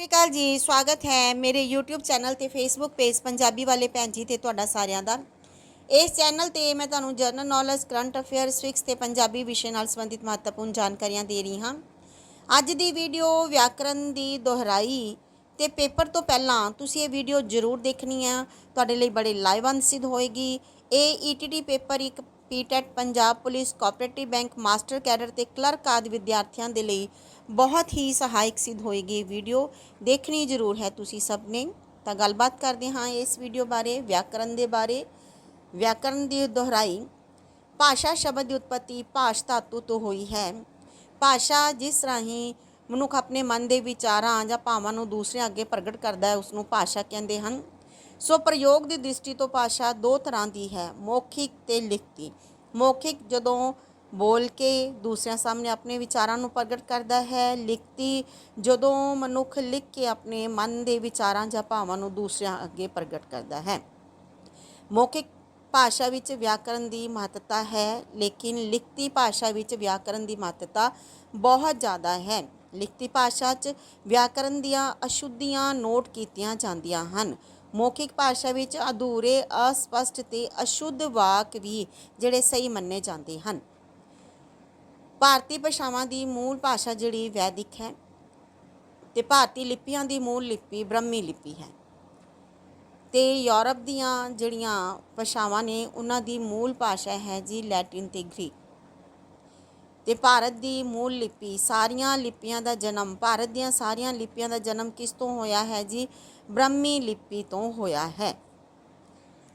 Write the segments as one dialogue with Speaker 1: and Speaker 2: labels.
Speaker 1: ਸਤਿ ਸ਼੍ਰੀ ਅਕਾਲ ਜੀ, ਸਵਾਗਤ ਹੈ ਮੇਰੇ YouTube ਚੈਨਲ ਤੇ Facebook ਪੇਜ ਪੰਜਾਬੀ ਵਾਲੇ ਭੈਣ ਜੀ ਤੇ ਤੁਹਾਡਾ ਸਾਰਿਆਂ ਦਾ। ਇਸ ਚੈਨਲ ਤੇ ਮੈਂ ਤੁਹਾਨੂੰ general knowledge current affairs fix ਤੇ ਪੰਜਾਬੀ ਵਿਸ਼ੇ ਨਾਲ ਸੰਬੰਧਿਤ ਮਹੱਤਵਪੂਰਨ ਜਾਣਕਾਰੀਆਂ ਦੇ ਰਹੀ ਹਾਂ। ਅੱਜ ਦੀ ਵੀਡੀਓ ਵਿਆਕਰਨ ਦੀ ਦੁਹਰਾਈ ਤੇ ਪੇਪਰ ਤੋਂ ਪਹਿਲਾਂ ਤੁਸੀਂ ਇਹ ਵੀਡੀਓ ਜ਼ਰੂਰ ਦੇਖਣੀ ਹੈ ਤੁਹਾਡੇ ਲਈ ਬੜੇ ਲਾਹੇਵੰਦ ਸਿੱਧ ਹੋਏਗੀ। ਇਹ ETT ਪੇਪਰ ਇੱਕ PTET Punjab police cooperative bank master cadre ਤੇ ਕਲਰਕ ਆਦਿ ਵਿਦਿਆਰਥੀਆਂ ਦੇ ਲਈ ਬਹੁਤ ਹੀ ਸਹਾਇਕ ਸਿੱਧ ਹੋਏਗੀ ਵੀਡੀਓ। ਦੇਖਣੀ ਜ਼ਰੂਰ ਹੈ ਤੁਸੀਂ ਸਭ ਨੇ। ਤਾਂ ਗੱਲਬਾਤ ਕਰਦੇ ਹਾਂ ਇਸ ਵੀਡੀਓ ਬਾਰੇ, ਵਿਆਕਰਨ ਦੇ ਬਾਰੇ। ਵਿਆਕਰਨ ਦੀ ਦੁਹਰਾਈ, ਭਾਸ਼ਾ ਸ਼ਬਦ ਦੀ ਉਤਪਤੀ ਭਾਸ਼ ਧਾਤੂ ਤੋਂ ਹੋਈ ਹੈ। ਭਾਸ਼ਾ ਜਿਸ ਰਾਹੀਂ ਮਨੁੱਖ ਆਪਣੇ ਮਨ ਦੇ ਵਿਚਾਰਾਂ ਜਾਂ ਭਾਵਾਂ ਨੂੰ ਦੂਸਰਿਆਂ ਅੱਗੇ ਪ੍ਰਗਟ ਕਰਦਾ ਹੈ ਉਸ ਨੂੰ ਭਾਸ਼ਾ ਕਹਿੰਦੇ ਹਨ। ਸੋ ਪ੍ਰਯੋਗ ਦੀ ਦ੍ਰਿਸ਼ਟੀ ਤੋਂ ਭਾਸ਼ਾ ਦੋ ਤਰ੍ਹਾਂ ਦੀ ਹੈ, ਮੌਖਿਕ ਤੇ ਲਿਖਤੀ। ਮੌਖਿਕ ਜਦੋਂ ਬੋਲ ਕੇ ਦੂਸਰਿਆਂ ਸਾਹਮਣੇ ਆਪਣੇ ਵਿਚਾਰਾਂ ਨੂੰ ਪ੍ਰਗਟ ਕਰਦਾ ਹੈ, ਲਿਖਤੀ ਜਦੋਂ ਮਨੁੱਖ ਲਿਖ ਕੇ ਆਪਣੇ ਮਨ ਦੇ ਵਿਚਾਰਾਂ ਜਾਂ ਭਾਵਾਂ ਨੂੰ ਦੂਸਰਿਆਂ ਅੱਗੇ ਪ੍ਰਗਟ ਕਰਦਾ ਹੈ। ਮੌਖਿਕ ਭਾਸ਼ਾ ਵਿੱਚ ਵਿਆਕਰਨ ਦੀ ਮਹੱਤਤਾ ਹੈ, ਲੇਕਿਨ ਲਿਖਤੀ ਭਾਸ਼ਾ ਵਿੱਚ ਵਿਆਕਰਨ ਦੀ ਮਹੱਤਤਾ ਬਹੁਤ ਜ਼ਿਆਦਾ ਹੈ। ਲਿਖਤੀ ਭਾਸ਼ਾ 'ਚ ਵਿਆਕਰਨ ਦੀਆਂ ਅਸ਼ੁੱਧੀਆਂ ਨੋਟ ਕੀਤੀਆਂ ਜਾਂਦੀਆਂ ਹਨ। ਮੌਖਿਕ ਭਾਸ਼ਾ ਵਿੱਚ ਅਧੂਰੇ, ਅਸਪਸ਼ਟ ਤੇ ਅਸ਼ੁੱਧ ਵਾਕ ਵੀ ਜਿਹੜੇ ਸਹੀ ਮੰਨੇ ਜਾਂਦੇ ਹਨ। ਭਾਰਤੀ ਭਾਸ਼ਾਵਾਂ ਦੀ ਮੂਲ ਭਾਸ਼ਾ ਜਿਹੜੀ ਵੈਦਿਕ ਹੈ ਤੇ ਭਾਰਤੀ ਲਿਪੀਆਂ ਦੀ ਮੂਲ ਲਿਪੀ ਬ੍ਰਹਮੀ ਲਿਪੀ ਹੈ। ਤੇ ਯੂਰਪ ਦੀਆਂ ਜਿਹੜੀਆਂ ਭਾਸ਼ਾਵਾਂ ਨੇ, ਉਹਨਾਂ ਦੀ ਮੂਲ ਭਾਸ਼ਾ ਹੈ ਜੀ ਲੈਟਿਨ ਤੇ ਗ੍ਰੀਕ। ਤੇ ਭਾਰਤ ਦੀ ਮੂਲ ਲਿਪੀ, ਸਾਰੀਆਂ ਲਿਪੀਆਂ ਦਾ ਜਨਮ, ਭਾਰਤ ਦੀਆਂ ਸਾਰੀਆਂ ਲਿਪੀਆਂ ਦਾ ਜਨਮ ਕਿਸ ਤੋਂ ਹੋਇਆ ਹੈ ਜੀ? ਬ੍ਰਹਮੀ ਲਿਪੀ ਤੋਂ ਹੋਇਆ ਹੈ।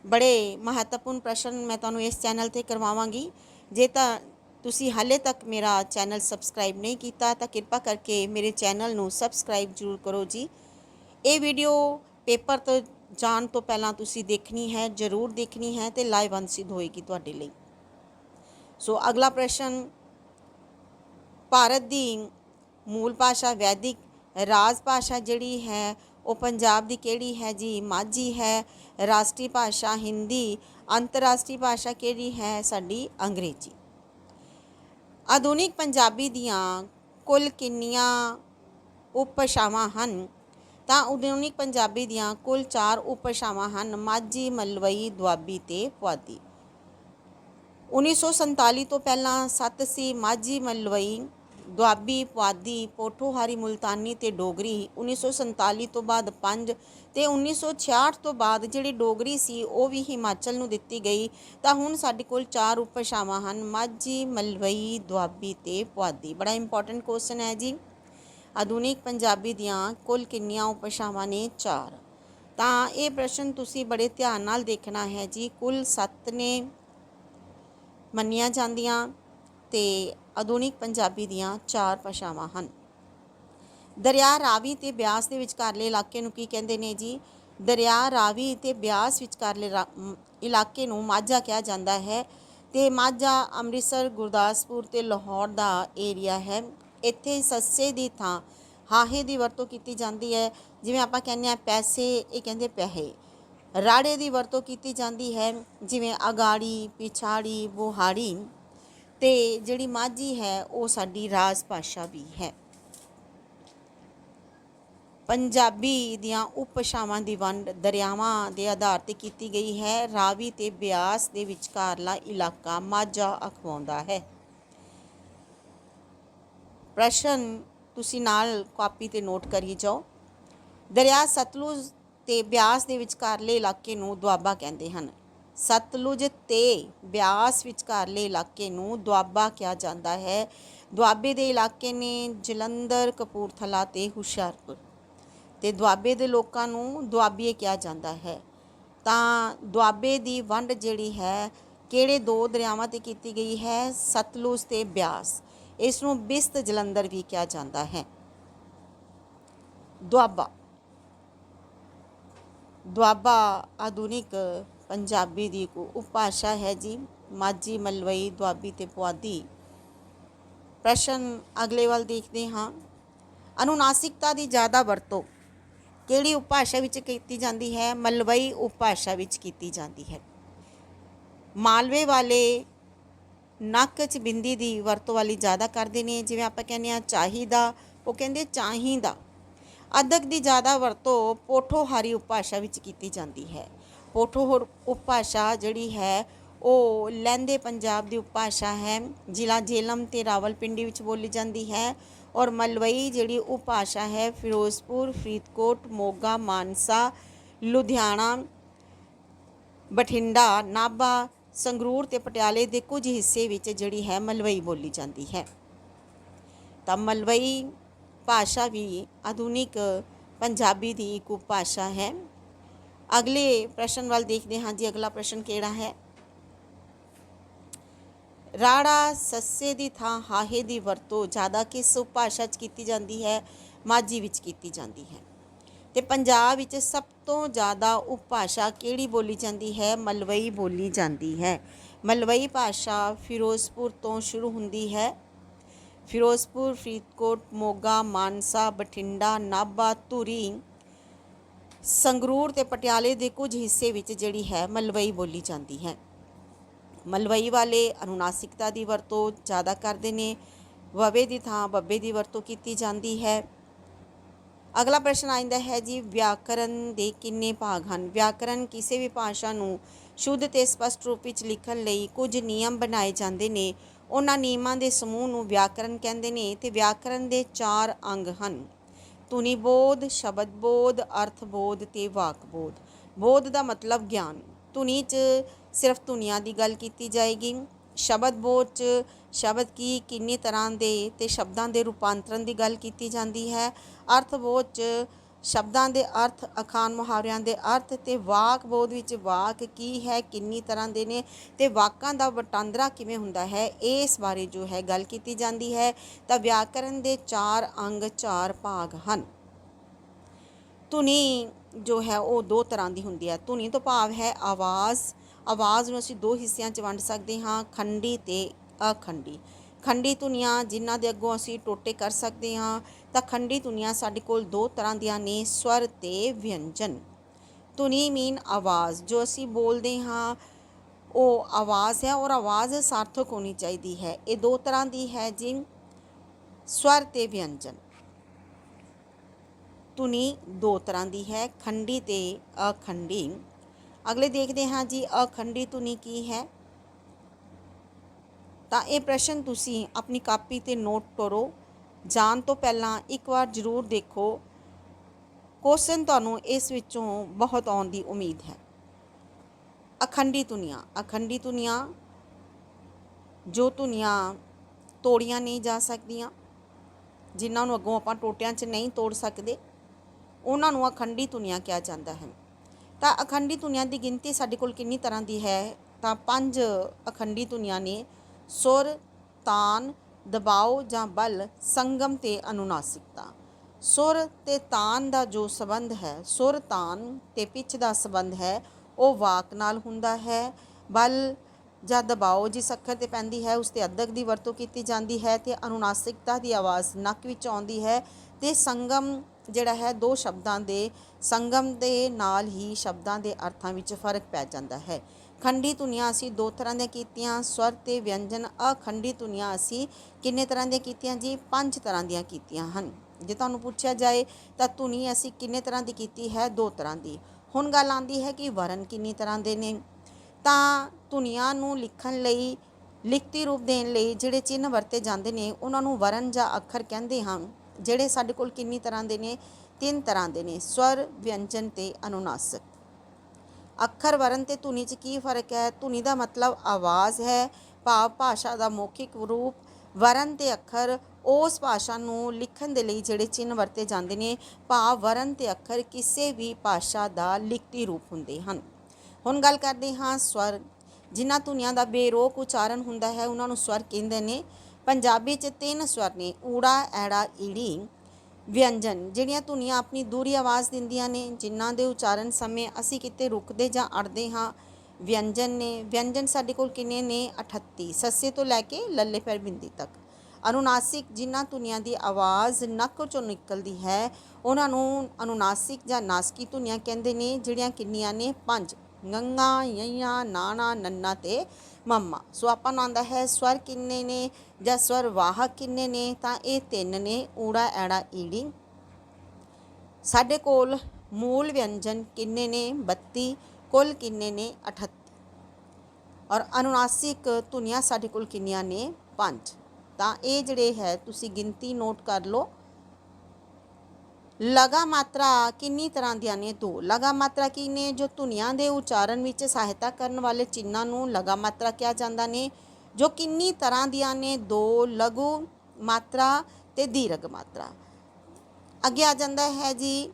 Speaker 1: ਬੜੇ ਮਹੱਤਵਪੂਰਨ ਪ੍ਰਸ਼ਨ ਮੈਂ ਤੁਹਾਨੂੰ ਇਸ ਚੈਨਲ ਤੇ ਕਰਵਾਵਾਂਗੀ। ਜੇ ਤਾਂ ਤੁਸੀਂ ਹਾਲੇ ਤੱਕ ਮੇਰਾ ਚੈਨਲ ਸਬਸਕ੍ਰਾਈਬ ਨਹੀਂ ਕੀਤਾ, ਤਾਂ ਕਿਰਪਾ ਕਰਕੇ ਮੇਰੇ ਚੈਨਲ ਨੂੰ ਸਬਸਕ੍ਰਾਈਬ ਜ਼ਰੂਰ ਕਰੋ ਜੀ। ਇਹ ਵੀਡੀਓ ਪੇਪਰ ਤੋਂ ਜਾਣ ਤੋਂ ਪਹਿਲਾਂ ਤੁਸੀਂ ਦੇਖਣੀ ਹੈ, ਜ਼ਰੂਰ ਦੇਖਣੀ ਹੈ ਤੇ ਲਾਈਵ ਅਨਸਿੱਧ ਹੋਏਗੀ ਤੁਹਾਡੇ ਲਈ। ਸੋ ਅਗਲਾ ਪ੍ਰਸ਼ਨ ਭਾਰਤ ਦੀ ਮੂਲ ਭਾਸ਼ਾ ਵੈਦਿਕ ਰਾਜ ਭਾਸ਼ਾ ਜਿਹੜੀ ਹੈ, ਉਹ ਪੰਜਾਬ ਦੀ ਕਿਹੜੀ ਹੈ ਜੀ? ਮਾਝੀ ਹੈ। ਰਾਸ਼ਟਰੀ ਭਾਸ਼ਾ ਹਿੰਦੀ, ਅੰਤਰਰਾਸ਼ਟਰੀ ਭਾਸ਼ਾ ਕਿਹੜੀ ਹੈ? ਸਾਡੀ ਅੰਗਰੇਜ਼ੀ। ਆਧੁਨਿਕ ਪੰਜਾਬੀ ਦੀਆਂ ਕੁੱਲ ਕਿੰਨੀਆਂ ਉਪਭਾਸ਼ਾਵਾਂ ਹਨ? ਤਾਂ ਆਧੁਨਿਕ ਪੰਜਾਬੀ ਦੀਆਂ ਕੁੱਲ 4 ਉਪਭਾਸ਼ਾਵਾਂ ਹਨ, ਮਾਝੀ, ਮਲਵਈ, ਦੁਆਬੀ ਤੇ ਪੁਆਧੀ। 1947 ਤੋਂ ਪਹਿਲਾਂ ਸੱਤ ਸੀ ਮਾਝੀ, ਮਲਵਈ ਦੁਆਬੀ, ਪੁਆਧੀ, ਪੋਠੋਹਾਰੀ, ਮੁਲਤਾਨੀ ਤੇ ਡੋਗਰੀ 1947 ਤੋਂ ਬਾਅਦ ਪੰਜ ਤੇ 1966 ਤੋਂ ਬਾਅਦ ਜਿਹੜੀ ਡੋਗਰੀ ਸੀ, ਉਹ ਵੀ ਹਿਮਾਚਲ ਨੂੰ ਦਿੱਤੀ ਗਈ। ਤਾਂ ਹੁਣ ਸਾਡੇ ਕੋਲ ਚਾਰ ਉਪਭਾਸ਼ਾਵਾਂ ਹਨ, ਮਾਝੀ, ਮਲਵਈ, ਦੁਆਬੀ ਤੇ ਪੁਆਧੀ। ਬੜਾ ਇੰਪੋਰਟੈਂਟ ਕੁਐਸਚਨ ਹੈ ਜੀ। ਆਧੁਨਿਕ ਪੰਜਾਬੀ ਦੀਆਂ ਕੁੱਲ ਕਿੰਨੀਆਂ ਉਪਭਾਸ਼ਾਵਾਂ ਨੇ? ਚਾਰ। ਤਾਂ ਇਹ ਪ੍ਰਸ਼ਨ ਤੁਸੀਂ ਬੜੇ ਧਿਆਨ ਨਾਲ ਦੇਖਣਾ ਹੈ ਜੀ। ਕੁੱਲ 7 ਨੇ ਮੰਨੀਆਂ ਜਾਂਦੀਆਂ ਤੇ ਆਧੁਨਿਕ ਪੰਜਾਬੀ ਦੀਆਂ ਚਾਰ ਭਾਸ਼ਾਵਾਂ ਹਨ। ਦਰਿਆ, ਰਾਵੀ ਤੇ ਬਿਆਸ ਦੇ ਵਿਚਕਾਰਲੇ ਇਲਾਕੇ ਨੂੰ ਕੀ ਕਹਿੰਦੇ ਨੇ ਜੀ? ਦਰਿਆ, ਰਾਵੀ ਤੇ ਬਿਆਸ ਵਿਚਕਾਰਲੇ ਰਾ- ਇਲਾਕੇ ਨੂੰ ਮਾਝਾ ਕਿਹਾ ਜਾਂਦਾ ਹੈ ਤੇ ਮਾਝਾ ਅੰਮ੍ਰਿਤਸਰ, ਗੁਰਦਾਸਪੁਰ ਤੇ ਲਾਹੌਰ ਦਾ ਏਰੀਆ ਹੈ। ਇੱਥੇ ਸੱਸੇ ਦੀ ਥਾਂ, ਹਾਹੇ ਦੀ ਵਰਤੋਂ ਕੀਤੀ ਜਾਂਦੀ ਹੈ। ਜਿਵੇਂ ਆਪਾਂ ਕਹਿੰਦੇ ਆ ਪੈਸੇ, ਇਹ ਕਹਿੰਦੇ ਪੈਸੇ ਰਾੜੇ ਦੀ ਵਰਤੋਂ ਕੀਤੀ ਜਾਂਦੀ ਹੈ। ਜਿਵੇਂ ਅਗਾੜੀ, ਪਿਛਾੜੀ, ਬੁਹਾੜੀ। ਤੇ ਜਿਹੜੀ ਮਾਝੀ ਹੈ, ਉਹ ਸਾਡੀ ਰਾਜ ਭਾਸ਼ਾ ਵੀ ਹੈ। ਪੰਜਾਬੀ ਦੀਆਂ ਉਪਭਾਸ਼ਾਵਾਂ ਦੀ ਵੰਡ ਦਰਿਆਵਾਂ ਦੇ ਆਧਾਰ ਤੇ ਕੀਤੀ ਗਈ ਹੈ। ਰਾਵੀ ਤੇ ਬਿਆਸ ਦੇ ਵਿਚਕਾਰਲਾ ਇਲਾਕਾ ਮਾਝਾ ਅਖਵਾਉਂਦਾ ਹੈ। ਪ੍ਰਸ਼ਨ ਤੁਸੀਂ ਨਾਲ ਕਾਪੀ ਤੇ ਨੋਟ ਕਰੀ ਜਾਓ। ਦਰਿਆ ਸਤਲੁਜ ਤੇ ਬਿਆਸ ਦੇ ਵਿਚਕਾਰਲੇ ਇਲਾਕੇ ਨੂੰ ਦੁਆਬਾ ਕਹਿੰਦੇ ਹਨ। ਸਤਲੁਜ ਤੇ ਬਿਆਸ ਵਿਚਕਾਰਲੇ ਇਲਾਕੇ ਨੂੰ ਦੁਆਬਾ ਕਿਹਾ ਜਾਂਦਾ ਹੈ। ਦੁਆਬੇ ਦੇ ਇਲਾਕੇ ਨੇ ਜਲੰਧਰ, ਕਪੂਰਥਲਾ ਤੇ ਹੁਸ਼ਿਆਰਪੁਰ ਤੇ ਦੁਆਬੇ ਦੇ ਲੋਕਾਂ ਨੂੰ ਦੁਆਬੀਏ ਕਿਹਾ ਜਾਂਦਾ ਹੈ। ਤਾਂ ਦੁਆਬੇ ਦੀ ਵੰਡ ਜਿਹੜੀ ਹੈ, ਕਿਹੜੇ ਦੋ ਦਰਿਆਵਾਂ ਤੇ ਕੀਤੀ ਗਈ ਹੈ? ਸਤਲੁਜ ਤੇ ਬਿਆਸ। ਇਸ ਨੂੰ ਬਿਸਤ ਜਲੰਧਰ ਵੀ ਕਿਹਾ ਜਾਂਦਾ ਹੈ। ਦੁਆਬਾ। ਦੁਆਬਾ ਆਧੁਨਿਕ ਪੰਜਾਬੀ ਦੀ ਇੱਕ ਉਪਭਾਸ਼ਾ ਹੈ ਜੀ, ਮਾਝੀ, ਮਲਵਈ, ਦੁਆਬੀ ਤੇ ਪੁਆਧੀ। ਪ੍ਰਸ਼ਨ ਅਗਲੇ ਵੱਲ ਦੇਖਦੇ ਹਾਂ। ਅਨੁਨਾਸਿਕਤਾ ਦੀ ਜ਼ਿਆਦਾ ਵਰਤੋਂ ਕਿਹੜੀ ਉਪਭਾਸ਼ਾ ਵਿੱਚ ਕੀਤੀ ਜਾਂਦੀ ਹੈ? ਮਲਵਈ ਉਪਭਾਸ਼ਾ ਵਿੱਚ ਕੀਤੀ ਜਾਂਦੀ ਹੈ। ਮਾਲਵੇ ਵਾਲੇ ਨੱਕ 'ਚ ਬਿੰਦੀ ਦੀ ਵਰਤੋਂ ਵਾਲੀ ਜ਼ਿਆਦਾ ਕਰਦੇ ਨੇ, ਜਿਵੇਂ ਆਪਾਂ ਕਹਿੰਦੇ ਆ ਚਾਹੀਦਾ ਉਹ ਕਹਿੰਦੇ ਚਾਹੀਦਾ ਅੱਧਕ ਦੀ ਜ਼ਿਆਦਾ ਵਰਤੋਂ ਪੋਠੋਹਾਰੀ ਉਪਭਾਸ਼ਾ ਵਿੱਚ ਕੀਤੀ ਜਾਂਦੀ ਹੈ। ਪੋਠੋਹਰ ਉਪਭਾਸ਼ਾ ਜਿਹੜੀ ਹੈ, ਉਹ ਲਹਿੰਦੇ ਪੰਜਾਬ ਦੀ ਉਪਭਾਸ਼ਾ ਹੈ। ਜ਼ਿਲ੍ਹਾ ਜੇਲਮ ਤੇ ਰਾਵਲਪਿੰਡੀ ਵਿੱਚ ਬੋਲੀ ਜਾਂਦੀ ਹੈ ਔਰ ਮਲਵਈ ਜਿਹੜੀ ਉਪਭਾਸ਼ਾ ਹੈ, ਫਿਰੋਜ਼ਪੁਰ, ਫਰੀਦਕੋਟ, ਮੋਗਾ, ਮਾਨਸਾ, ਲੁਧਿਆਣਾ, ਬਠਿੰਡਾ, ਨਾਭਾ, ਸੰਗਰੂਰ ਤੇ ਪਟਿਆਲੇ ਦੇ ਕੁਝ ਹਿੱਸੇ ਵਿੱਚ ਜਿਹੜੀ ਹੈ ਮਲਵਈ ਬੋਲੀ ਜਾਂਦੀ ਹੈ। ਤਾਂ ਮਲਵਈ ਭਾਸ਼ਾ ਵੀ ਆਧੁਨਿਕ ਪੰਜਾਬੀ ਦੀ ਇੱਕ ਉਪਭਾਸ਼ਾ ਹੈ। ਅਗਲੇ ਪ੍ਰਸ਼ਨ ਵੱਲ ਦੇਖਦੇ ਹਾਂ ਜੀ, ਅਗਲਾ ਪ੍ਰਸ਼ਨ ਕਿਹੜਾ ਹੈ? ਰਾੜਾ ਸੱਸੇ ਦੀ ਥਾਂ, ਹਾਹੇ ਦੀ ਵਰਤੋਂ, ਜ਼ਿਆਦਾ ਕਿਸ ਉਪਭਾਸ਼ਾ 'ਚ ਕੀਤੀ ਜਾਂਦੀ ਹੈ? ਮਾਝੀ ਵਿੱਚ ਕੀਤੀ ਜਾਂਦੀ ਹੈ। ਤੇ ਪੰਜਾਬ ਵਿੱਚ ਸਭ ਤੋਂ ਜ਼ਿਆਦਾ ਉਪਭਾਸ਼ਾ ਕਿਹੜੀ ਬੋਲੀ ਜਾਂਦੀ ਹੈ? ਮਲਵਈ ਬੋਲੀ ਜਾਂਦੀ ਹੈ। ਮਲਵਈ ਭਾਸ਼ਾ ਫਿਰੋਜ਼ਪੁਰ ਤੋਂ ਸ਼ੁਰੂ ਹੁੰਦੀ ਹੈ। ਫਿਰੋਜ਼ਪੁਰ, ਫਰੀਦਕੋਟ, ਮੋਗਾ, ਮਾਨਸਾ, ਬਠਿੰਡਾ, ਨਾਭਾ, ਧੂਰੀ ਸੰਗਰੂਰ ਤੇ ਪਟਿਆਲੇ ਦੇ ਕੁਝ ਹਿੱਸੇ ਵਿੱਚ ਜਿਹੜੀ ਹੈ ਮਲਵਈ ਬੋਲੀ ਜਾਂਦੀ ਹੈ। ਮਲਵਈ ਵਾਲੇ ਅਨੁਨਾਸਿਕਤਾ ਦੀ ਵਰਤੋਂ ਜ਼ਿਆਦਾ ਕਰਦੇ ਨੇ, ਵਵੇ ਦੀ ਥਾਂ ਬੱਬੇ ਦੀ ਵਰਤੋਂ ਕੀਤੀ ਜਾਂਦੀ ਹੈ। ਅਗਲਾ ਪ੍ਰਸ਼ਨ ਆਇੰਦਾ ਹੈ ਜੀ, ਵਿਆਕਰਨ ਦੇ ਕਿੰਨੇ ਭਾਗ ਹਨ? ਵਿਆਕਰਨ ਕਿਸੇ ਵੀ ਭਾਸ਼ਾ ਨੂੰ ਸ਼ੁੱਧ ਤੇ ਸਪਸ਼ਟ ਰੂਪ ਵਿੱਚ ਲਿਖਣ ਲਈ ਕੁਝ ਨਿਯਮ ਬਣਾਏ ਜਾਂਦੇ ਨੇ। ਉਹਨਾਂ ਨਿਯਮਾਂ ਦੇ ਸਮੂਹ ਨੂੰ ਵਿਆਕਰਨ ਕਹਿੰਦੇ ਨੇ ਤੇ ਵਿਆਕਰਨ ਦੇ ਚਾਰ ਅੰਗ ਹਨ। ਧੁਨੀ ਬੋਧ, ਸ਼ਬਦ ਬੋਧ, ਅਰਥ ਬੋਧ ਤੇ ਵਾਕ ਬੋਧ। ਬੋਧ ਦਾ ਮਤਲਬ ਗਿਆਨ। ਧੁਨੀ 'ਚ ਸਿਰਫ ਧੁਨੀਆਂ ਦੀ ਗੱਲ ਕੀਤੀ ਜਾਏਗੀ। ਸ਼ਬਦ ਬੋਧ 'ਚ ਸ਼ਬਦ ਕੀ, ਕਿੰਨੀ ਤਰ੍ਹਾਂ ਦੇ ਤੇ ਸ਼ਬਦਾਂ ਦੇ ਰੂਪਾਂਤਰਣ ਦੀ ਗੱਲ ਕੀਤੀ ਜਾਂਦੀ ਹੈ। ਅਰਥ ਬੋਧ 'ਚ ਸ਼ਬਦਾਂ ਦੇ ਅਰਥ, ਅਖਾਣ ਮੁਹਾਵਰਿਆਂ ਦੇ ਅਰਥ ਤੇ ਵਾਕ ਬੋਧ ਵਿੱਚ ਵਾਕ ਕੀ ਹੈ, ਕਿੰਨੀ ਤਰ੍ਹਾਂ ਦੇ ਨੇ ਤੇ ਵਾਕਾਂ ਦਾ ਵਟਾਂਦਰਾ ਕਿਵੇਂ ਹੁੰਦਾ ਹੈ, ਇਸ ਬਾਰੇ ਜੋ ਹੈ ਗੱਲ ਕੀਤੀ ਜਾਂਦੀ ਹੈ। ਤਾਂ ਵਿਆਕਰਨ ਦੇ ਚਾਰ ਅੰਗ, ਚਾਰ ਭਾਗ ਹਨ। ਧੁਨੀ ਜੋ ਹੈ ਉਹ ਦੋ ਤਰ੍ਹਾਂ ਦੀ ਹੁੰਦੀ ਹੈ। ਧੁਨੀ ਤੋਂ ਭਾਵ ਹੈ ਆਵਾਜ਼। ਆਵਾਜ਼ ਨੂੰ ਅਸੀਂ ਦੋ ਹਿੱਸਿਆਂ 'ਚ ਵੰਡ ਸਕਦੇ ਹਾਂ, ਖੰਡੀ ਤੇ ਅਖੰਡੀ। ਖੰਡੀ ਧੁਨੀਆਂ ਜਿਨ੍ਹਾਂ ਦੇ ਅੱਗੋਂ ਅਸੀਂ ਟੋਟੇ ਕਰ ਸਕਦੇ ਹਾਂ, ਤਾਂ ਖੰਡੀ ਧੁਨੀਆਂ ਸਾਡੇ ਕੋਲ ਦੋ ਤਰ੍ਹਾਂ ਦੀਆਂ ਨੇ, ਸਵਰ ਤੇ ਵਿਅੰਜਨ। ਧੁਨੀ ਮੀਨ ਆਵਾਜ਼, ਜੋ ਅਸੀਂ ਬੋਲਦੇ ਹਾਂ, ਉਹ ਆਵਾਜ਼ ਹੈ ਔਰ ਆਵਾਜ਼ ਸਾਰਥਕ ਹੋਣੀ ਚਾਹੀਦੀ ਹੈ। ਇਹ ਦੋ ਤਰ੍ਹਾਂ ਦੀ ਹੈ ਜੀ, ਸਵਰ ਤੇ ਵਿਅੰਜਨ। ਧੁਨੀ ਦੋ ਤਰ੍ਹਾਂ ਦੀ ਹੈ, ਖੰਡੀ ਤੇ ਅਖੰਡੀ। ਅਗਲੇ ਦੇਖਦੇ ਹਾਂ ਜੀ, ਅਖੰਡੀ ਧੁਨੀ ਕੀ ਹੈ? ਤਾਂ ਇਹ ਪ੍ਰਸ਼ਨ ਤੁਸੀਂ ਆਪਣੀ ਕਾਪੀ ਤੇ ਨੋਟ ਕਰੋ। ਜਾਣ ਤੋਂ ਪਹਿਲਾਂ ਇੱਕ ਵਾਰ ਜ਼ਰੂਰ ਦੇਖੋ। ਕੁਐਸਚਨ ਤੁਹਾਨੂੰ ਇਸ ਵਿੱਚੋਂ ਬਹੁਤ ਆਉਣ ਦੀ ਉਮੀਦ ਹੈ। ਅਖੰਡੀ ਧੁਨੀਆਂ ਅਖੰਡੀ ਧੁਨੀਆਂ, ਜੋ ਧੁਨੀਆਂ ਤੋੜੀਆਂ ਨਹੀਂ ਜਾ ਸਕਦੀਆਂ, ਜਿਨ੍ਹਾਂ ਨੂੰ ਅੱਗੋਂ ਆਪਾਂ ਟੋਟਿਆਂ 'ਚ ਨਹੀਂ ਤੋੜ ਸਕਦੇ, ਉਹਨਾਂ ਨੂੰ ਅਖੰਡੀ ਧੁਨੀਆਂ ਕਿਹਾ ਜਾਂਦਾ ਹੈ। ਤਾਂ ਅਖੰਡੀ ਧੁਨੀਆਂ ਦੀ ਗਿਣਤੀ ਸਾਡੇ ਕੋਲ ਕਿੰਨੀ ਤਰ੍ਹਾਂ ਦੀ ਹੈ? ਤਾਂ ਪੰਜ ਅਖੰਡੀ ਧੁਨੀਆਂ ਨੇ ਸੁਰ, ਤਾਨ, ਦਬਾਓ ਜਾਂ ਬਲ, ਸੰਗਮ ਤੇ ਅਨੁਨਾਸਿਕਤਾ। ਸੁਰ ਤੇ ਤਾਨ ਦਾ ਜੋ ਸਬੰਧ ਹੈ, ਸੁਰ, ਤਾਨ ਤੇ ਪਿੱਚ ਦਾ ਸਬੰਧ ਹੈ, ਉਹ ਵਾਕ ਨਾਲ ਹੁੰਦਾ ਹੈ। ਬਲ ਜਾਂ ਦਬਾਓ ਜਿਸ ਅੱਖਰ ਤੇ ਪੈਂਦੀ ਹੈ, ਉਸ ਤੇ ਅੱਧਕ ਦੀ ਵਰਤੋਂ ਕੀਤੀ ਜਾਂਦੀ ਹੈ ਤੇ ਅਨੁਨਾਸਿਕਤਾ ਦੀ ਆਵਾਜ਼ ਨੱਕ ਵਿੱਚ ਆਉਂਦੀ ਹੈ ਤੇ ਸੰਗਮ ਜਿਹੜਾ ਹੈ, ਦੋ ਸ਼ਬਦਾਂ ਦੇ ਸੰਗਮ ਦੇ ਨਾਲ ਹੀ ਸ਼ਬਦਾਂ ਦੇ ਅਰਥਾਂ ਵਿੱਚ ਫ਼ਰਕ ਪੈ ਜਾਂਦਾ ਹੈ। ਖੰਡੀ ਧੁਨੀਆਂ ਅਸੀਂ ਦੋ ਤਰ੍ਹਾਂ ਦੀਆਂ ਕੀਤੀਆਂ, ਸਵਰ ਤੇ ਵਿਅੰਜਨ। ਅਖੰਡੀ ਧੁਨੀਆਂ ਅਸੀਂ ਕਿੰਨੇ ਤਰ੍ਹਾਂ ਦੀਆਂ ਕੀਤੀਆਂ ਜੀ? ਪੰਜ ਤਰ੍ਹਾਂ ਦੀਆਂ ਕੀਤੀਆਂ ਹਨ। ਜੇ ਤੁਹਾਨੂੰ ਪੁੱਛਿਆ ਜਾਏ ਤਾਂ ਧੁਨੀ ਅਸੀਂ ਕਿੰਨੇ ਤਰ੍ਹਾਂ ਦੀ ਕੀਤੀ ਹੈ? ਦੋ ਤਰ੍ਹਾਂ ਦੀ। ਹੁਣ ਗੱਲ ਆਉਂਦੀ ਹੈ ਕਿ ਵਰਨ ਕਿੰਨੀ ਤਰ੍ਹਾਂ ਦੇ ਨੇ। ਤਾਂ ਧੁਨੀਆਂ ਨੂੰ ਲਿਖਣ ਲਈ, ਲਿਖਤੀ ਰੂਪ ਦੇਣ ਲਈ ਜਿਹੜੇ ਚਿੰਨ੍ਹ ਵਰਤੇ ਜਾਂਦੇ ਨੇ, ਉਹਨਾਂ ਨੂੰ ਵਰਨ ਜਾਂ ਅੱਖਰ ਕਹਿੰਦੇ ਹਨ, ਜਿਹੜੇ ਸਾਡੇ ਕੋਲ ਕਿੰਨੀ ਤਰ੍ਹਾਂ ਦੇ ਨੇ? ਤਿੰਨ ਤਰ੍ਹਾਂ ਦੇ ਨੇ। ਸਵਰ, ਵਿਅੰਜਨ ਤੇ ਅਨੁਨਾਸਕ। ਅੱਖਰ ਵਰਨ ਤੇ ਧੁਨੀ 'ਚ ਕੀ ਫ਼ਰਕ ਹੈ? ਧੁਨੀ ਦਾ ਮਤਲਬ ਆਵਾਜ਼ ਹੈ। ਭਾਵ ਭਾਸ਼ਾ ਦਾ ਮੌਖਿਕ ਰੂਪ ਵਰਨ ਤੇ ਅੱਖਰ ਉਸ ਭਾਸ਼ਾ ਨੂੰ ਲਿਖਣ ਦੇ ਲਈ ਜਿਹੜੇ ਚਿੰਨ੍ਹ ਵਰਤੇ ਜਾਂਦੇ ਨੇ, ਭਾਵ ਵਰਨ ਤੇ ਅੱਖਰ ਕਿਸੇ ਵੀ ਭਾਸ਼ਾ ਦਾ ਲਿਖਤੀ ਰੂਪ ਹੁੰਦੇ ਹਨ। ਹੁਣ ਗੱਲ ਕਰਦੇ ਹਾਂ ਸਵਰ। ਜਿਨ੍ਹਾਂ ਧੁਨੀਆਂ ਦਾ ਬੇਰੋਕ ਉਚਾਰਨ ਹੁੰਦਾ ਹੈ, ਉਹਨਾਂ ਨੂੰ ਸਵਰ ਕਹਿੰਦੇ ਨੇ। ਪੰਜਾਬੀ 'ਚ ਤਿੰਨ ਸਵਰ ਨੇ, ਊੜਾ, ਐੜਾ, ਈੜੀ। ਵਿਅੰਜਨ, ਜਿਹੜੀਆਂ ਧੁਨੀਆਂ ਆਪਣੀ ਦੂਰੀ ਆਵਾਜ਼ ਦਿੰਦੀਆਂ ਨੇ, ਜਿਨ੍ਹਾਂ ਦੇ ਉਚਾਰਨ ਸਮੇਂ ਅਸੀਂ ਕਿਤੇ ਰੁਕਦੇ ਜਾਂ ਅੜਦੇ ਹਾਂ। ਵਿਅੰਜਨ ਨੇ, ਵਿਅੰਜਨ ਸਾਡੇ ਕੋਲ ਕਿੰਨੇ ਨੇ? 38 ਸੱਸੇ ਤੋਂ ਲੈ ਕੇ ਲੱਲੇ ਪੈਰ ਬਿੰਦੀ ਤੱਕ। ਅਨੁਨਾਸਿਕ ਜਿਨ੍ਹਾਂ ਧੁਨੀਆਂ ਦੀ ਆਵਾਜ਼ ਨੱਕ ਚੋਂ ਨਿਕਲਦੀ ਹੈ, ਉਹਨਾਂ ਨੂੰ ਅਨੁਨਾਸਿਕ ਜਾਂ ਨਾਸਕੀ ਧੁਨੀਆਂ ਕਹਿੰਦੇ ਨੇ, ਜਿਹੜੀਆਂ ਕਿੰਨੀਆਂ ਨੇ? ਪੰਜ। ਗੰਗਾ ਯਈਆਂ, ਨਾਣਾ, ਨੰਨਾ ਤੇ ਮੰਮਾ। ਸੋ ਆਪਾਂ ਨੂੰ ਆਉਂਦਾ ਹੈ, ਸਵਰ ਕਿੰਨੇ ਨੇ ਜਾਂ ਸਵਰ ਵਾਹਕ ਕਿੰਨੇ ਨੇ? ਤਾਂ ਇਹ ਤਿੰਨ ਨੇ, ਊੜਾ, ਐੜਾ, ਈੜੀ। ਸਾਡੇ ਕੋਲ ਮੂਲ ਵਿਅੰਜਨ ਕਿੰਨੇ ਨੇ? 32 ਕੁੱਲ ਕਿੰਨੇ ਨੇ? 38 ਔਰ ਅਨੁਨਾਸਿਕ ਧੁਨੀਆਂ ਸਾਡੇ ਕੋਲ ਕਿੰਨੀਆਂ ਨੇ? 5 ਤਾਂ ਇਹ ਜਿਹੜੇ ਹੈ, ਤੁਸੀਂ ਗਿਣਤੀ ਨੋਟ ਕਰ ਲਓ। ਲਗਾ ਮਾਤਰਾ ਕਿੰਨੀ ਤਰ੍ਹਾਂ ਦੀਆਂ ਨੇ ਦੋ? ਲਗਾ ਮਾਤਰਾ ਕੀ ਨੇ? ਜੋ ਧੁਨੀਆਂ ਦੇ ਉਚਾਰਨ ਵਿੱਚ ਸਹਾਇਤਾ ਕਰਨ ਵਾਲੇ ਚਿੰਨਾਂ ਨੂੰ ਲਗਾ ਮਾਤਰਾ ਕਿਹਾ ਜਾਂਦਾ ਨੇ, ਜੋ ਕਿੰਨੀ ਤਰ੍ਹਾਂ ਦੀਆਂ ਨੇ? ਦੋ ਲਘੂ ਮਾਤਰਾ ਤੇ ਦੀਰਘ ਮਾਤਰਾ ਅੱਗੇ ਆ ਜਾਂਦਾ ਹੈ ਜੀ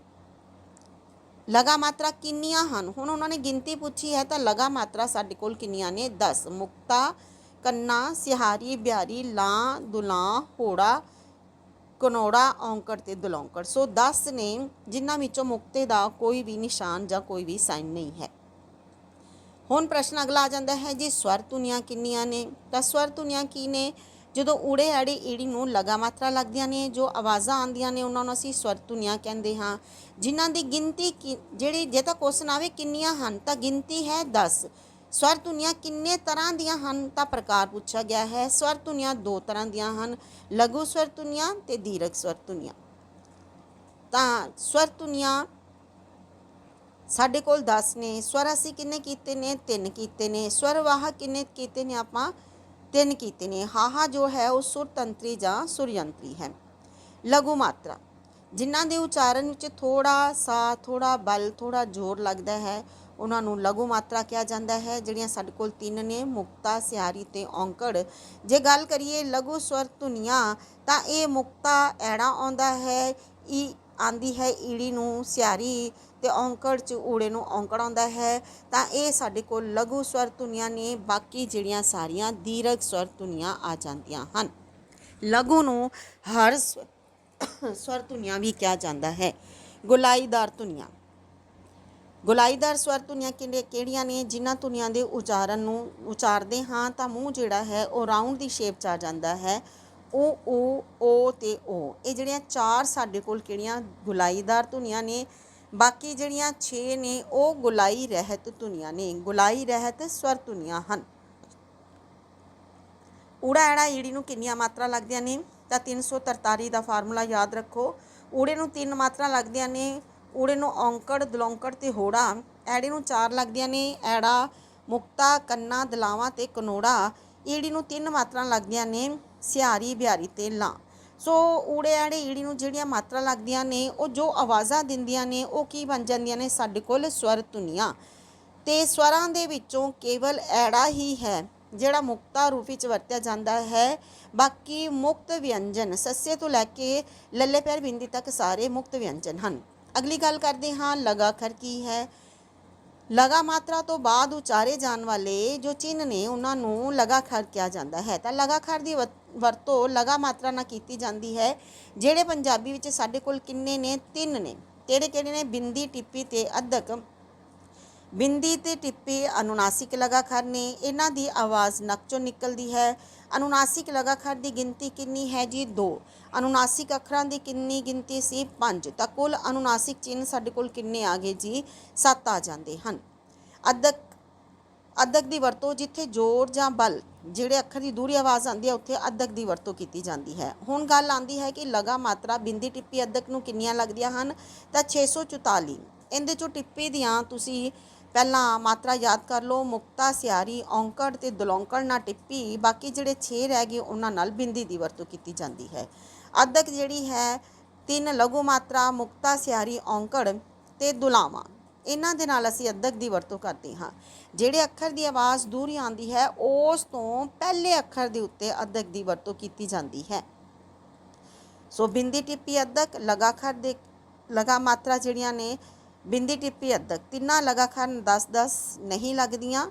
Speaker 1: ਲਗਾ ਮਾਤਰਾ ਕਿੰਨੀਆਂ ਹਨ? ਹੁਣ ਉਹਨਾਂ ਨੇ ਗਿਣਤੀ ਪੁੱਛੀ ਹੈ ਤਾਂ ਲਗਾ ਮਾਤਰਾ ਸਾਡੇ ਕੋਲ ਕਿੰਨੀਆਂ ਨੇ? 10 ਮੁਕਤਾ, ਕੰਨਾ, ਸਿਹਾਰੀ, ਬਿਹਾਰੀ, ਲਾਂ, ਦੁਲਾਂ, ਹੋੜਾ ਕਨੋੜਾ ਔਂਕੜ ਤੇ ਦੁਲੌਂਕੜ। ਸੋ 10 ਨੇ ਜਿਨ੍ਹਾਂ ਵਿੱਚੋਂ ਮੁਕਤੇ ਦਾ ਕੋਈ ਵੀ ਨਿਸ਼ਾਨ ਜਾਂ ਕੋਈ ਵੀ ਸਾਈਨ ਨਹੀਂ ਹੈ। ਹੁਣ ਪ੍ਰਸ਼ਨ ਅਗਲਾ ਆ ਜਾਂਦਾ ਹੈ, ਜੀ ਸਵਰ ਧੁਨੀਆਂ ਕਿੰਨੀਆਂ ਨੇ? ਤਾਂ ਸਵਰ ਧੁਨੀਆਂ ਕੀ ਨੇ? ਜਦੋਂ ਊੜੇ ਆੜੇ ਈੜੀ ਨੂੰ ਲਗਾ ਮਾਤਰਾ ਲੱਗਦੀਆਂ ਨੇ, ਜੋ ਆਵਾਜ਼ਾਂ ਆਉਂਦੀਆਂ ਨੇ, ਉਹਨਾਂ ਨੂੰ ਅਸੀਂ ਸਵਰ ਧੁਨੀਆਂ ਕਹਿੰਦੇ ਹਾਂ। ਜਿਨ੍ਹਾਂ ਦੀ ਗਿਣਤੀ ਕੀ- ਜਿਹੜੀ ਜੇ ਤਾਂ ਕੁਐਸਚਨ ਆਵੇ ਕਿੰਨੀਆਂ ਹਨ, ਤਾਂ ਗਿਣਤੀ ਹੈ 10 ਸਵਰ ਧੁਨੀਆਂ ਕਿੰਨੇ ਤਰ੍ਹਾਂ ਦੀਆਂ ਹਨ ਤਾਂ ਪ੍ਰਕਾਰ ਪੁੱਛਿਆ ਗਿਆ ਹੈ। ਸਵਰ ਧੁਨੀਆਂ ਦੋ ਤਰ੍ਹਾਂ ਦੀਆਂ ਹਨ, ਲਘੂ ਸਵਰ ਧੁਨੀਆਂ ਤੇ ਦੀਰਘ ਸਵਰ ਧੁਨੀਆਂ। ਤਾਂ ਸਵਰ ਧੁਨੀਆਂ ਸਾਡੇ ਕੋਲ 10 ਨੇ, ਸਵਰ ਅਸੀਂ ਕਿੰਨੇ ਕੀਤੇ ਨੇ? ਤਿੰਨ ਕੀਤੇ ਨੇ। ਸਵਰ ਵਾਹ ਕਿੰਨੇ ਕੀਤੇ ਨੇ ਆਪਾਂ? ਤਿੰਨ ਕੀਤੇ ਨੇ। ਹਾਹਾ ਜੋ ਹੈ ਉਹ ਸੁਰ ਤੰਤਰੀ ਜਾਂ ਸੁਰਯੰਤਰੀ ਹੈ। ਲਘੂ ਮਾਤਰਾ। ਜਿਨ੍ਹਾਂ ਦੇ ਉਚਾਰਨ ਵਿੱਚ ਥੋੜਾ ਸਾ ਥੋੜਾ ਬਲ ਥੋੜਾ ਜ਼ੋਰ ਲੱਗਦਾ ਹੈ ਉਹਨਾਂ ਨੂੰ ਲਘੂ ਮਾਤਰਾ ਕਿਹਾ ਜਾਂਦਾ ਹੈ, ਜਿਹੜੀਆਂ ਸਾਡੇ ਕੋਲ ਤਿੰਨ ਨੇ, ਮੁਕਤਾ, ਸਿਹਾਰੀ ਤੇ ਔਂਕੜ। ਜੇ ਗੱਲ ਕਰੀਏ ਲਘੂ ਸਵਰ ਧੁਨੀਆਂ, ਤਾਂ ਇਹ ਮੁਕਤਾ ਐੜਾ ਆਉਂਦਾ ਹੈ, ਈ ਆਂਦੀ ਹੈ ਈੜੀ ਨੂੰ ਸਿਆਰੀ ਤੇ ਔਂਕੜ ਚ ਊੜੇ ਨੂੰ ਔਂਕੜ ਆਉਂਦਾ ਹੈ। ਤਾਂ ਇਹ ਸਾਡੇ ਕੋਲ ਲਘੂ ਸਵਰ ਧੁਨੀਆਂ ਨੇ, ਬਾਕੀ ਜਿਹੜੀਆਂ ਸਾਰੀਆਂ ਦੀਰਘ ਸਵਰ ਧੁਨੀਆਂ ਆ ਜਾਂਦੀਆਂ ਹਨ। ਲਘੂ ਨੂੰ ਹਰ ਸਵ- ਸਵਰ ਧੁਨੀਆਂ ਵੀ ਕਿਹਾ ਜਾਂਦਾ ਹੈ। ਗੁਲਾਈਦਾਰ ਧੁਨੀਆਂ। ਗੁਲਾਈਦਾਰ ਸਵਰ ਧੁਨੀਆਂ ਕਿਹੜੇ ਕਿਹੜੀਆਂ ਨੇ? ਜਿਨ੍ਹਾਂ ਧੁਨੀਆਂ ਦੇ ਉਚਾਰਨ ਨੂੰ ਉਚਾਰਦੇ ਹਾਂ ਤਾਂ ਮੂੰਹ ਜਿਹੜਾ ਹੈ, ਉਹ ਰਾਉਂਡ ਦੀ ਸ਼ੇਪ ਚ ਆ ਜਾਂਦਾ ਹੈ। ਉਹ ਓ ਉਹ ਤੇ ਉਹ ਇਹ ਜਿਹੜੀਆਂ ਚਾਰ ਸਾਡੇ ਕੋਲ ਕਿਹੜੀਆਂ ਗੁਲਾਈਦਾਰ ਧੁਨੀਆਂ ਨੇ, ਬਾਕੀ ਜਿਹੜੀਆਂ 6 ਨੇ, ਉਹ ਗੁਲਾਈ ਰਹਿਤ ਧੁਨੀਆਂ ਨੇ। ਗੁਲਾਈ ਰਹਿਤ ਸਵਰ ਧੁਨੀਆਂ ਹਨ। ਊੜਾ, ਐੜਾ, ਈੜੀ ਨੂੰ ਕਿੰਨੀਆਂ ਮਾਤਰਾ ਲੱਗਦੀਆਂ ਨੇ? ਤਾਂ 343 ਦਾ ਫਾਰਮੂਲਾ ਯਾਦ ਰੱਖੋ। ਊੜੇ ਨੂੰ ਤਿੰਨ ਮਾਤਰਾ ਲੱਗਦੀਆਂ ਨੇ। ਊੜੇ ਨੂੰ ਔਂਕੜ, ਦਲੌਂਕੜ ਤੇ ਹੋੜਾ। ਐੜੇ ਨੂੰ ਚਾਰ ਲੱਗਦੀਆਂ ਨੇ, ਐੜਾ, ਮੁਕਤਾ, ਕੰਨਾ, ਦਲਾਵਾਂ ਤੇ ਕਨੋੜਾ। ਈੜੀ ਨੂੰ ਤਿੰਨ ਮਾਤਰਾ ਲੱਗਦੀਆਂ ਨੇ, ਸਿਆਰੀ, ਬਿਹਾਰੀ ਤੇ ਲਾਂ। ਸੋ ਊੜੇ ਐੜੇ ਈੜੀ ਨੂੰ ਜਿਹੜੀਆਂ ਮਾਤਰਾ ਲੱਗਦੀਆਂ ਨੇ, ਉਹ ਜੋ ਆਵਾਜ਼ਾਂ ਦਿੰਦੀਆਂ ਨੇ, ਉਹ ਕੀ ਬਣ ਜਾਂਦੀਆਂ ਨੇ? ਸਾਡੇ ਕੋਲ ਸਵਰ ਧੁਨੀਆਂ। ਤੇ ਸਵਰਾਂ ਦੇ ਵਿੱਚੋਂ ਕੇਵਲ ਐੜਾ ਹੀ ਹੈ, ਜਿਹੜਾ ਮੁਕਤਾ ਰੂਪ ਵਿੱਚ ਵਰਤਿਆ ਜਾਂਦਾ ਹੈ। ਬਾਕੀ ਮੁਕਤ ਵਿਅੰਜਨ, ਸੱਸੇ ਤੋਂ ਲੈ ਕੇ ਲੱਲੇ ਪੈਰ ਬਿੰਦੀ ਤੱਕ ਸਾਰੇ ਮੁਕਤ ਵਿਅੰਜਨ ਹਨ। ਅਗਲੀ ਗੱਲ ਕਰਦੇ ਹਾਂ, ਲਗਾਖਰ ਕੀ ਹੈ? ਲਗਾ ਮਾਤਰਾ ਤੋਂ ਬਾਅਦ ਉਚਾਰੇ ਜਾਣ ਵਾਲੇ ਜੋ ਚਿੰਨ੍ਹ ਨੇ, ਉਹਨਾਂ ਨੂੰ ਲਗਾਖਰ ਕਿਹਾ ਜਾਂਦਾ ਹੈ। ਤਾਂ ਲਗਾਖਰ ਦੀ ਵਰ- ਵਰਤੋਂ ਲਗਾ ਮਾਤਰਾ ਨਾਲ ਕੀਤੀ ਜਾਂਦੀ ਹੈ, ਜਿਹੜੇ ਪੰਜਾਬੀ ਵਿੱਚ ਸਾਡੇ ਕੋਲ ਕਿੰਨੇ ਨੇ? ਤਿੰਨ ਨੇ। ਕਿਹੜੇ ਕਿਹੜੇ ਨੇ? ਬਿੰਦੀ, ਟਿੱਪੀ ਤੇ ਅੱਧਕ। ਬਿੰਦੀ ਤੇ ਟਿੱਪੀ ਅਨੁਨਾਸਿਕ ਲਗਾਖਰ ਨੇ। ਇਹਨਾਂ ਦੀ ਆਵਾਜ਼ ਨੱਕ ਚੋਂ ਨਿਕਲਦੀ ਹੈ। ਅਨੁਨਾਸਿਕ ਲਗਾਖਰ ਦੀ ਗਿਣਤੀ ਕਿੰਨੀ ਹੈ ਜੀ? 2 ਅਨੁਨਾਸਿਕ ਅੱਖਰਾਂ ਦੀ ਕਿੰਨੀ ਗਿਣਤੀ ਸੀ? 5 ਤਾਂ ਕੁੱਲ ਅਨੁਨਾਸਿਕ ਚਿੰਨ੍ਹ ਸਾਡੇ ਕੋਲ ਕਿੰਨੇ ਆ ਗਏ ਜੀ? 7 ਆ ਜਾਂਦੇ ਹਨ। ਅੱਧਕ ਅੱਧਕ ਦੀ ਵਰਤੋਂ ਜਿੱਥੇ ਜ਼ੋਰ ਜਾਂ ਬਲ, ਜਿਹੜੇ ਅੱਖਰ ਦੀ ਦੂਰੀ ਆਵਾਜ਼ ਆਉਂਦੀ ਹੈ, ਉੱਥੇ ਅੱਧਕ ਦੀ ਵਰਤੋਂ ਕੀਤੀ ਜਾਂਦੀ ਹੈ। ਹੁਣ ਗੱਲ ਆਉਂਦੀ ਹੈ ਕਿ ਲਗਾ ਮਾਤਰਾ ਬਿੰਦੀ ਟਿੱਪੀ ਅੱਧਕ ਨੂੰ ਕਿੰਨੀਆਂ ਲੱਗਦੀਆਂ ਹਨ? ਤਾਂ 644 ਇਹਦੇ ਚੋਂ ਟਿੱਪੀ ਦੀਆਂ ਤੁਸੀਂ ਪਹਿਲਾਂ ਮਾਤਰਾ ਯਾਦ ਕਰ ਲਓ। ਮੁਕਤਾ, ਸਿਆਰੀ, ਔਂਕੜ ਤੇ ਦਲੌਂਕੜ ਨਾਲ ਟਿੱਪੀ, ਬਾਕੀ ਜਿਹੜੇ 6 ਰਹਿ ਗਏ, ਉਹਨਾਂ ਨਾਲ ਬਿੰਦੀ ਦੀ ਵਰਤੋਂ ਕੀਤੀ ਜਾਂਦੀ ਹੈ। ਅੱਧਕ ਜਿਹੜੀ ਹੈ, ਤਿੰਨ ਲਘੂ ਮਾਤਰਾ ਮੁਕਤਾ ਸਿਆਰੀ ਔਂਕੜ ਤੇ ਦੁਲਾਵਾਂ। ਇਹਨਾਂ ਦੇ ਨਾਲ ਅਸੀਂ ਅੱਧਕ ਦੀ ਵਰਤੋਂ ਕਰਦੇ ਹਾਂ। ਜਿਹੜੇ ਅੱਖਰ ਦੀ ਆਵਾਜ਼ ਦੂਰੀ ਆਉਂਦੀ ਹੈ, ਉਸ ਤੋਂ ਪਹਿਲੇ ਅੱਖਰ ਦੇ ਉੱਤੇ ਅੱਧਕ ਦੀ ਵਰਤੋਂ ਕੀਤੀ ਜਾਂਦੀ ਹੈ। ਸੋ ਬਿੰਦੀ ਟਿੱਪੀ ਅੱਧਕ ਲਗਾਖਰ ਦੇ ਲਗਾ ਮਾਤਰਾ ਜਿਹੜੀਆਂ ਨੇ, ਬਿੰਦੀ ਟਿੱਪੀ ਅੱਧਕ ਤਿੰਨਾਂ ਲਗਾਖਰ 10 10 ਨਹੀਂ ਲੱਗਦੀਆਂ।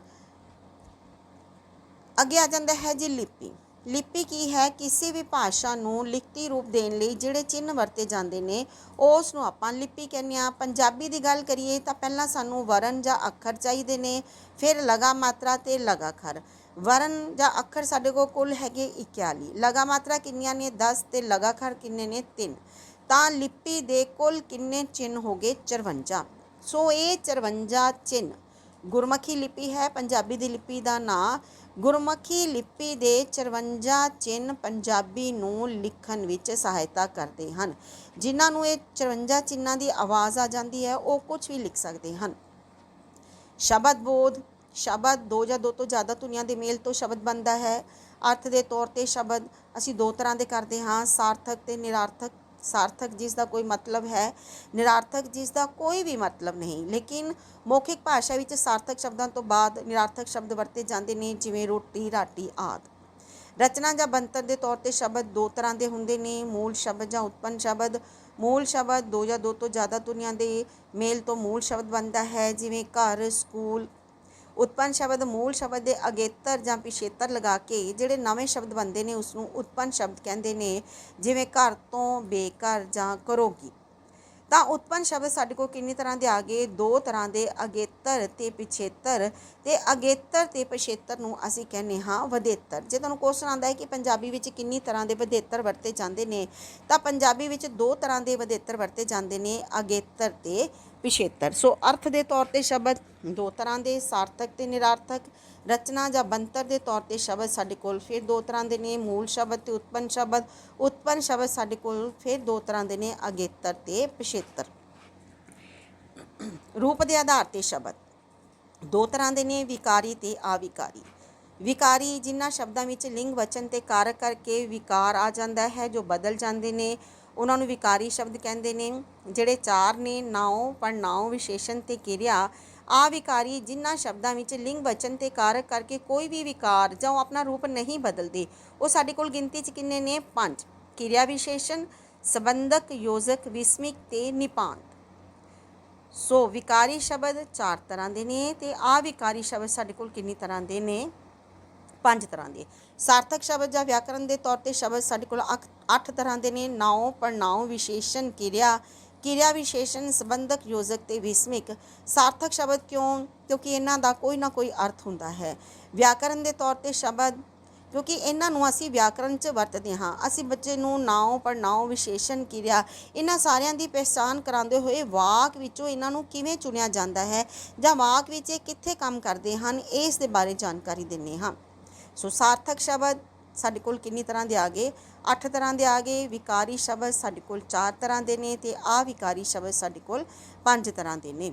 Speaker 1: ਅੱਗੇ ਆ ਜਾਂਦਾ ਹੈ ਜੀ ਲਿਪੀ। ਲਿਪੀ ਕੀ ਹੈ? ਕਿਸੇ ਵੀ ਭਾਸ਼ਾ ਨੂੰ ਲਿਖਤੀ ਰੂਪ ਦੇਣ ਲਈ ਜਿਹੜੇ ਚਿੰਨ੍ਹ ਵਰਤੇ ਜਾਂਦੇ ਨੇ ਉਸ ਨੂੰ ਆਪਾਂ ਲਿਪੀ ਕਹਿੰਦੇ ਆ ਪੰਜਾਬੀ ਦੀ ਗੱਲ ਕਰੀਏ ਤਾਂ ਪਹਿਲਾਂ ਸਾਨੂੰ ਵਰਨ ਜਾਂ ਅੱਖਰ ਚਾਹੀਦੇ ਨੇ, ਫਿਰ ਲਗਾ ਮਾਤਰਾ ਤੇ ਲਗਾਖਰ ਵਰਨ ਜਾਂ ਅੱਖਰ ਸਾਡੇ ਕੋਲ ਕੁੱਲ ਹੈਗੇ 41 ਲਗਾ ਮਾਤਰਾ ਕਿੰਨੀਆਂ ਨੇ? 10 ਤੇ ਲਗਾਖਰ ਕਿੰਨੇ ਨੇ? 3 ਤਾਂ ਲਿਪੀ ਦੇ ਕੁੱਲ ਕਿੰਨੇ ਚਿੰਨ੍ਹ ਹੋ ਗਏ? 54 ਸੋ ਇਹ 54 ਚਿੰਨ੍ਹ ਗੁਰਮੁਖੀ ਲਿਪੀ ਹੈ। ਪੰਜਾਬੀ ਦੀ ਲਿਪੀ ਦਾ ਨਾਂ ਗੁਰਮੁਖੀ ਲਿਪੀ ਦੇ 54 ਚਿੰਨ੍ਹ ਪੰਜਾਬੀ ਨੂੰ ਲਿਖਣ ਵਿੱਚ ਸਹਾਇਤਾ ਕਰਦੇ ਹਨ। ਜਿਨ੍ਹਾਂ ਨੂੰ ਇਹ 54 ਚਿੰਨਾਂ ਦੀ ਆਵਾਜ਼ ਆ ਜਾਂਦੀ ਹੈ, ਉਹ ਕੁਝ ਵੀ ਲਿਖ ਸਕਦੇ ਹਨ। ਸ਼ਬਦ ਬੋਧ, ਸ਼ਬਦ ਦੋ ਜਾਂ ਦੋ ਤੋਂ ਜ਼ਿਆਦਾ ਧੁਨੀਆਂ ਦੇ ਮੇਲ ਤੋਂ ਸ਼ਬਦ ਬਣਦਾ ਹੈ। ਅਰਥ ਦੇ ਤੌਰ ਤੇ ਸ਼ਬਦ ਅਸੀਂ ਦੋ ਤਰ੍ਹਾਂ ਦੇ ਕਰਦੇ ਹਾਂ, ਸਾਰਥਕ ਤੇ ਨਿਰਾਰਥਕ। ਸਾਰਥਕ ਜਿਸ ਦਾ ਕੋਈ ਮਤਲਬ ਹੈ, ਨਿਰਾਰਥਕ ਜਿਸ ਦਾ ਕੋਈ ਵੀ ਮਤਲਬ ਨਹੀਂ। ਲੇਕਿਨ ਮੌਖਿਕ ਭਾਸ਼ਾ ਵਿੱਚ ਸਾਰਥਕ ਸ਼ਬਦਾਂ ਤੋਂ ਬਾਅਦ ਨਿਰਾਰਥਕ ਸ਼ਬਦ ਵਰਤੇ ਜਾਂਦੇ ਨੇ, ਜਿਵੇਂ ਰੋਟੀ, ਰਾਟੀ, ਆਦਿ। ਰਚਨਾ ਜਾਂ ਬੰਤਰ ਦੇ ਤੌਰ ਤੇ ਸ਼ਬਦ ਦੋ ਤਰ੍ਹਾਂ ਦੇ ਹੁੰਦੇ ਨੇ, ਮੂਲ ਸ਼ਬਦ ਜਾਂ ਉਤਪੰਨ ਸ਼ਬਦ। ਮੂਲ ਸ਼ਬਦ ਦੋ ਜਾਂ ਦੋ ਤੋਂ ਜ਼ਿਆਦਾ ਧੁਨੀਆਂ ਦੇ ਮੇਲ ਤੋਂ ਮੂਲ ਸ਼ਬਦ ਬਣਦਾ ਹੈ, ਜਿਵੇਂ ਘਰ, ਸਕੂਲ ਉਤਪੰਨ ਸ਼ਬਦ, ਮੂਲ ਸ਼ਬਦ ਦੇ ਅਗੇਤਰ ਜਾਂ ਪਿਛੇਤਰ ਲਗਾ ਕੇ ਜਿਹੜੇ ਨਵੇਂ ਸ਼ਬਦ ਬਣਦੇ ਨੇ ਉਸ ਨੂੰ ਉਤਪੰਨ ਸ਼ਬਦ ਕਹਿੰਦੇ ਨੇ, ਜਿਵੇਂ ਘਰ ਤੋਂ ਬੇਘਰ ਜਾਂ ਕਰੋਗੀ ਤਾਂ ਉਤਪੰਨ ਸ਼ਬਦ ਸਾਡੇ ਕੋਲ ਕਿੰਨੀ ਤਰ੍ਹਾਂ ਦੇ ਆ ਗਏ? ਦੋ ਤਰ੍ਹਾਂ ਦੇ, ਅਗੇਤਰ ਤੇ ਪਿਛੇਤਰ। ਤੇ ਅਗੇਤਰ ਤੇ ਪਿਛੇਤਰ ਨੂੰ ਅਸੀਂ ਕਹਿੰਦੇ ਹਾਂ ਵਧੇਤਰ। ਜੇ ਤੁਹਾਨੂੰ ਕੁਐਸਚਨ ਆਉਂਦਾ ਹੈ ਕਿ ਪੰਜਾਬੀ ਵਿੱਚ ਕਿੰਨੀ ਤਰ੍ਹਾਂ ਦੇ ਵਧੇਤਰ ਵਰਤੇ ਜਾਂਦੇ ਨੇ, ਤਾਂ ਪੰਜਾਬੀ ਵਿੱਚ ਦੋ ਤਰ੍ਹਾਂ ਦੇ ਵਧੇਤਰ ਵਰਤੇ ਜਾਂਦੇ ਨੇ, ਅਗੇਤਰ ਤੇ ਪਿਛੇਤਰ। ਸੋ ਅਰਥ ਦੇ ਤੌਰ ਤੇ ਸ਼ਬਦ ਦੋ ਤਰ੍ਹਾਂ ਦੇ, ਸਾਰਥਕ ਤੇ ਨਿਰਾਰਥਕ। ਰਚਨਾ ਜਾਂ ਬੰਤਰ ਦੇ ਤੌਰ ਤੇ ਸ਼ਬਦ ਸਾਡੇ ਕੋਲ ਫਿਰ ਦੋ ਤਰ੍ਹਾਂ ਦੇ ਨੇ, ਮੂਲ ਸ਼ਬਦ ਤੇ ਉਤਪੰਨ ਸ਼ਬਦ। ਉਤਪੰਨ ਸ਼ਬਦ ਸਾਡੇ ਕੋਲ ਫਿਰ ਦੋ ਤਰ੍ਹਾਂ ਦੇ ਨੇ, ਅਗੇਤਰ ਤੇ ਪਿਛੇਤਰ। ਰੂਪ ਦੇ ਆਧਾਰ ਤੇ ਸ਼ਬਦ ਦੋ ਤਰ੍ਹਾਂ ਦੇ ਨੇ, ਵਿਕਾਰੀ ਤੇ ਆਵਿਕਾਰੀ। ਵਿਕਾਰੀ ਜਿਨ੍ਹਾਂ ਸ਼ਬਦਾਂ ਵਿੱਚ ਲਿੰਗ, ਵਚਨ ਤੇ ਕਾਰਕ ਕਰਕੇ ਵਿਕਾਰ ਆ ਜਾਂਦਾ ਹੈ, ਜੋ ਬਦਲ ਜਾਂਦੇ ਨੇ। ਉਹਨਾਂ ਨੂੰ ਵਿਕਾਰੀ ਸ਼ਬਦ ਕਹਿੰਦੇ ਨੇ, ਜਿਹੜੇ ਚਾਰ ਨੇ ਨਾਉ ਪੜਨਾਉ ਵਿਸ਼ੇਸ਼ਣ ਤੇ ਕਿਰਿਆ ਅਵਿਕਾਰੀ ਜਿਨ੍ਹਾਂ ਸ਼ਬਦਾਂ ਵਿੱਚ ਲਿੰਗ ਵਚਨ ਤੇ ਕਾਰਕ ਕਰਕੇ ਕੋਈ ਵੀ ਵਿਕਾਰ ਜਾਂ ਉਹ ਆਪਣਾ ਰੂਪ ਨਹੀਂ ਬਦਲਦੇ, ਉਹ ਸਾਡੇ ਕੋਲ ਗਿਣਤੀ 'ਚ ਕਿੰਨੇ ਨੇ? ਪੰਜ। ਕਿਰਿਆ ਵਿਸ਼ੇਸ਼ਣ, ਸੰਬੰਧਕ, ਯੋਜਕ, ਵਿਸਮਿਕ ਤੇ ਨਿਪਾਂਤ। ਸੋ ਵਿਕਾਰੀ ਸ਼ਬਦ ਚਾਰ ਤਰ੍ਹਾਂ ਦੇ ਨੇ ਤੇ ਅਵਿਕਾਰੀ ਸ਼ਬਦ ਸਾਡੇ ਕੋਲ ਕਿੰਨੀ ਤਰ੍ਹਾਂ ਦੇ ਨੇ? ਪੰਜ ਤਰ੍ਹਾਂ ਦੇ ਸਾਰਥਕ ਸ਼ਬਦ ਜਾਂ ਵਿਆਕਰਨ ਦੇ ਤੌਰ ਤੇ ਸ਼ਬਦ ਸਾਡੇ ਕੋਲ ਅੱਖ- ਅੱਠ ਤਰ੍ਹਾਂ ਦੇ ਨੇ, ਨਾਉ ਪੜਨਾਉ ਵਿਸ਼ੇਸ਼ਣ, ਕਿਰਿਆ ਕਿਰਿਆ ਵਿਸ਼ੇਸ਼ਣ, ਸੰਬੰਧਕ, ਯੋਜਕ ਤੇ ਵਿਸਮਿਕ। ਸਾਰਥਕ ਸ਼ਬਦ ਕਿਉਂ? ਕਿਉਂਕਿ ਇਹਨਾਂ ਦਾ ਕੋਈ ਨਾ ਕੋਈ ਅਰਥ ਹੁੰਦਾ ਹੈ। ਵਿਆਕਰਨ ਦੇ ਤੌਰ ਤੇ ਸ਼ਬਦ, ਕਿਉਂਕਿ ਇਹਨਾਂ ਨੂੰ ਅਸੀਂ ਵਿਆਕਰਨ 'ਚ ਵਰਤਦੇ ਹਾਂ। ਅਸੀਂ ਬੱਚੇ ਨੂੰ ਨਾਉ ਪੜਨਾਉ ਵਿਸ਼ੇਸ਼ਣ, ਕਿਰਿਆ, ਇਹਨਾਂ ਸਾਰਿਆਂ ਦੀ ਪਹਿਚਾਣ ਕਰਾਉਂਦੇ ਹੋਏ ਵਾਕ ਵਿੱਚੋਂ ਇਹਨਾਂ ਨੂੰ ਕਿਵੇਂ ਚੁਣਿਆ ਜਾਂਦਾ ਹੈ ਜਾਂ ਵਾਕ ਵਿੱਚ ਇਹ ਕਿੱਥੇ ਕੰਮ ਕਰਦੇ ਹਨ, ਇਸ ਦੇ ਬਾਰੇ ਜਾਣਕਾਰੀ ਦਿੰਨੇ ਹਾਂ। ਸੋ ਸਾਰਥਕ ਸ਼ਬਦ ਸਾਡੇ ਕੋਲ ਕਿੰਨੀ ਤਰ੍ਹਾਂ ਦੇ ਆ ਗਏ? 8 ਤਰ੍ਹਾਂ ਦੇ ਆ ਗਏ, ਵਿਕਾਰੀ ਸ਼ਬਦ ਸਾਡੇ ਕੋਲ 4 ਤਰ੍ਹਾਂ ਦੇ ਨੇ ਤੇ ਅਵਿਕਾਰੀ ਸ਼ਬਦ ਸਾਡੇ ਕੋਲ 5 ਤਰ੍ਹਾਂ ਦੇ ਨੇ।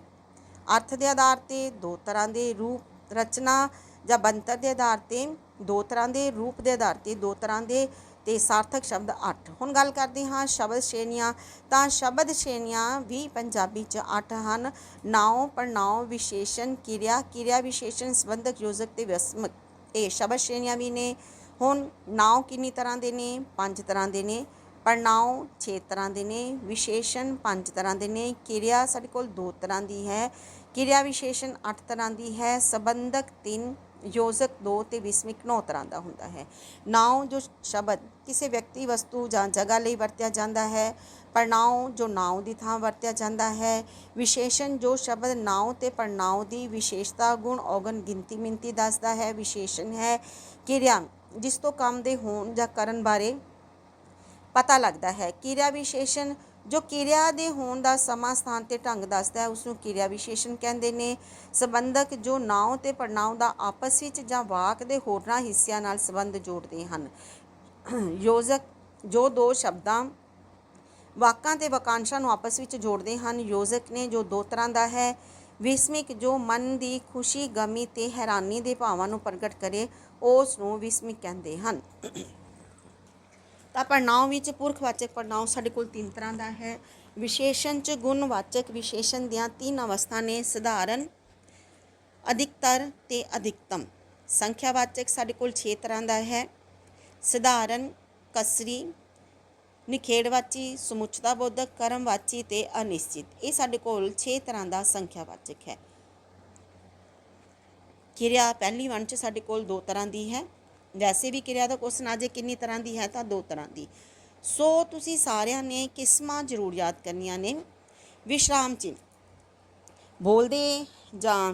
Speaker 1: ਅਰਥ ਦੇ ਆਧਾਰ ਤੇ ਦੋ ਤਰ੍ਹਾਂ ਦੇ ਰੂਪ ਰਚਨਾ ਜਾਂ ਬੰਤਰ ਦੇ ਆਧਾਰ ਤੇ ਦੋ ਤਰ੍ਹਾਂ ਦੇ, ਰੂਪ ਦੇ ਆਧਾਰ ਤੇ ਦੋ ਤਰ੍ਹਾਂ ਦੇ ਤੇ ਸਾਰਥਕ ਸ਼ਬਦ 8 ਹੁਣ ਗੱਲ ਕਰਦੇ ਹਾਂ ਸ਼ਬਦ ਸ਼੍ਰੇਣੀਆਂ। ਤਾਂ ਸ਼ਬਦ ਸ਼੍ਰੇਣੀਆਂ ਵੀ ਪੰਜਾਬੀ ਚ 8 ਹਨ। ਨਾਉ ਪੜਨਾਉ ਵਿਸ਼ੇਸ਼ਣ, ਕਿਰਿਆ ਕਿਰਿਆ ਵਿਸ਼ੇਸ਼ਣ ਸੰਬੰਧਕ ਯੋਜਕ ਤੇ ਵਿਅਸਮਕ ਇਹ ਸ਼ਬਦ ਸ਼੍ਰੇਣੀਆਂ ਵੀ ਨੇ। ਹੁਣ ਨਾਉ ਕਿੰਨੀ ਤਰ੍ਹਾਂ ਦੇ ਨੇ? ਪੰਜ ਤਰ੍ਹਾਂ ਦੇ ਨੇ। ਪੜਨਾਉ 6 ਤਰ੍ਹਾਂ ਦੇ ਨੇ। ਵਿਸ਼ੇਸ਼ਣ ਪੰਜ ਤਰ੍ਹਾਂ ਦੇ ਨੇ। ਕਿਰਿਆ ਸਾਡੇ ਕੋਲ ਦੋ ਤਰ੍ਹਾਂ ਦੀ ਹੈ। ਕਿਰਿਆ ਵਿਸ਼ੇਸ਼ਣ 8 ਤਰ੍ਹਾਂ ਦੀ ਹੈ। ਸੰਬੰਧਕ 3 ਯੋਜਕ 2 ਤੇ ਵਿਸਮਿਕ 9 ਤਰ੍ਹਾਂ ਦਾ ਹੁੰਦਾ ਹੈ। ਨਾਉ ਜੋ ਸ਼ਬਦ ਕਿਸੇ ਵਿਅਕਤੀ ਵਸਤੂ ਜਾਂ ਜਗ੍ਹਾ ਲਈ ਵਰਤਿਆ ਜਾਂਦਾ ਹੈ ਪੜਨਾਉ ਜੋ ਨਾਉ ਦੀ ਥਾਂ ਵਰਤਿਆ ਜਾਂਦਾ ਹੈ, ਵਿਸ਼ੇਸ਼ਣ ਜੋ ਸ਼ਬਦ ਨਾਉ ਤੇ ਪੜਨਾਉ ਦੀ ਵਿਸ਼ੇਸ਼ਤਾ ਗੁਣ ਔਗਣ ਗਿਣਤੀ ਮਿੰਤੀ ਦੱਸਦਾ ਹੈ। ਵਿਸ਼ੇਸ਼ਣ ਹੈ ਕਿਰਿਆ, ਜਿਸ ਤੋਂ ਕੰਮ ਦੇ ਹੋਣ ਜਾਂ ਕਰਨ ਬਾਰੇ ਪਤਾ ਲੱਗਦਾ ਹੈ। ਕਿਰਿਆ ਵਿਸ਼ੇਸ਼ਣ ਜੋ ਕਿਰਿਆ ਦੇ ਹੋਣ ਦਾ ਸਮਾਂ ਸਥਾਨ ਤੇ ਢੰਗ ਦੱਸਦਾ ਹੈ ਉਸ ਨੂੰ ਕਿਰਿਆ ਵਿਸ਼ੇਸ਼ਣ ਕਹਿੰਦੇ ਨੇ। ਸੰਬੰਧਕ ਜੋ ਨਾਉ ਤੇ ਪੜਨਾਉ ਦਾ ਆਪਸ ਵਿੱਚ ਜਾਂ ਵਾਕ ਦੇ ਹੋਰਨਾਂ ਹਿੱਸਿਆਂ ਨਾਲ ਸੰਬੰਧ ਜੋੜਦੇ ਹਨ। ਯੋਜਕ ਜੋ ਦੋ ਸ਼ਬਦਾਂ ਵਾਕਾਂ ਤੇ ਵਾਕਾਂਸ਼ਾਂ ਨੂੰ ਆਪਸ ਵਿੱਚ ਜੋੜਦੇ ਹਨ, ਯੋਜਕ ਨੇ ਜੋ ਦੋ ਤਰ੍ਹਾਂ ਦਾ ਹੈ, ਵਿਸਮਿਕ ਜੋ ਮਨ ਦੀ ਖੁਸ਼ੀ, ਗਮੀ ਤੇ ਹੈਰਾਨੀ ਦੇ ਭਾਵਾਂ ਨੂੰ ਪ੍ਰਗਟ ਕਰੇ, ਉਸ ਨੂੰ ਵਿਸਮਿਕ ਕਹਿੰਦੇ ਹਨ। ਤਾਂ ਪੜਨਾਉ ਵਿੱਚ ਪੁਰਖਵਾਚਕ ਪੜਨਾਉ ਸਾਡੇ ਕੋਲ ਤਿੰਨ ਤਰ੍ਹਾਂ ਦਾ ਹੈ। ਵਿਸ਼ੇਸ਼ਣ ਚ ਗੁਣਵਾਚਕ ਵਿਸ਼ੇਸ਼ਣ ਦੀਆਂ ਤਿੰਨ ਅਵਸਥਾ ਨੇ ਸਧਾਰਨ, ਅਧਿਕਤਰ ਤੇ ਅਧਿਕਤਮ। ਸੰਖਿਆਵਾਚਕ ਸਾਡੇ ਕੋਲ 6 ਤਰ੍ਹਾਂ ਦਾ ਹੈ। ਸਧਾਰਨ, ਕਸਰੀ, ਨਿਖੇੜਵਾਚੀ ਸਮੁੱਚਤਾ ਬੋਧਕ ਕਰਮਵਾਚੀ ਤੇ ਅਨਿਸ਼ਚਿਤ। ਇਹ ਸਾਡੇ ਕੋਲ 6 ਤਰ੍ਹਾਂ ਦਾ ਸੰਖਿਆਵਾਚਕ ਹੈ। ਕਿਰਿਆ ਪਹਿਲੀ ਵੰਨ ਚ ਸਾਡੇ ਕੋਲ ਦੋ ਤਰ੍ਹਾਂ ਦੀ ਹੈ। ਵੈਸੇ ਵੀ ਕਿਰਿਆ ਦਾ ਕੁਐਸਚਨ ਆ ਜੇ ਕਿੰਨੀ ਤਰ੍ਹਾਂ ਦੀ ਹੈ ਤਾਂ ਦੋ ਤਰ੍ਹਾਂ ਦੀ। ਸੋ ਤੁਸੀਂ ਸਾਰਿਆਂ ਨੇ ਕਿਸਮਾਂ ਜ਼ਰੂਰ ਯਾਦ ਕਰਨੀਆਂ ਨੇ। ਵਿਸ਼ਰਾਮ ਚਿੰਨ੍ਹ। ਬੋਲਦੇ ਜਾਂ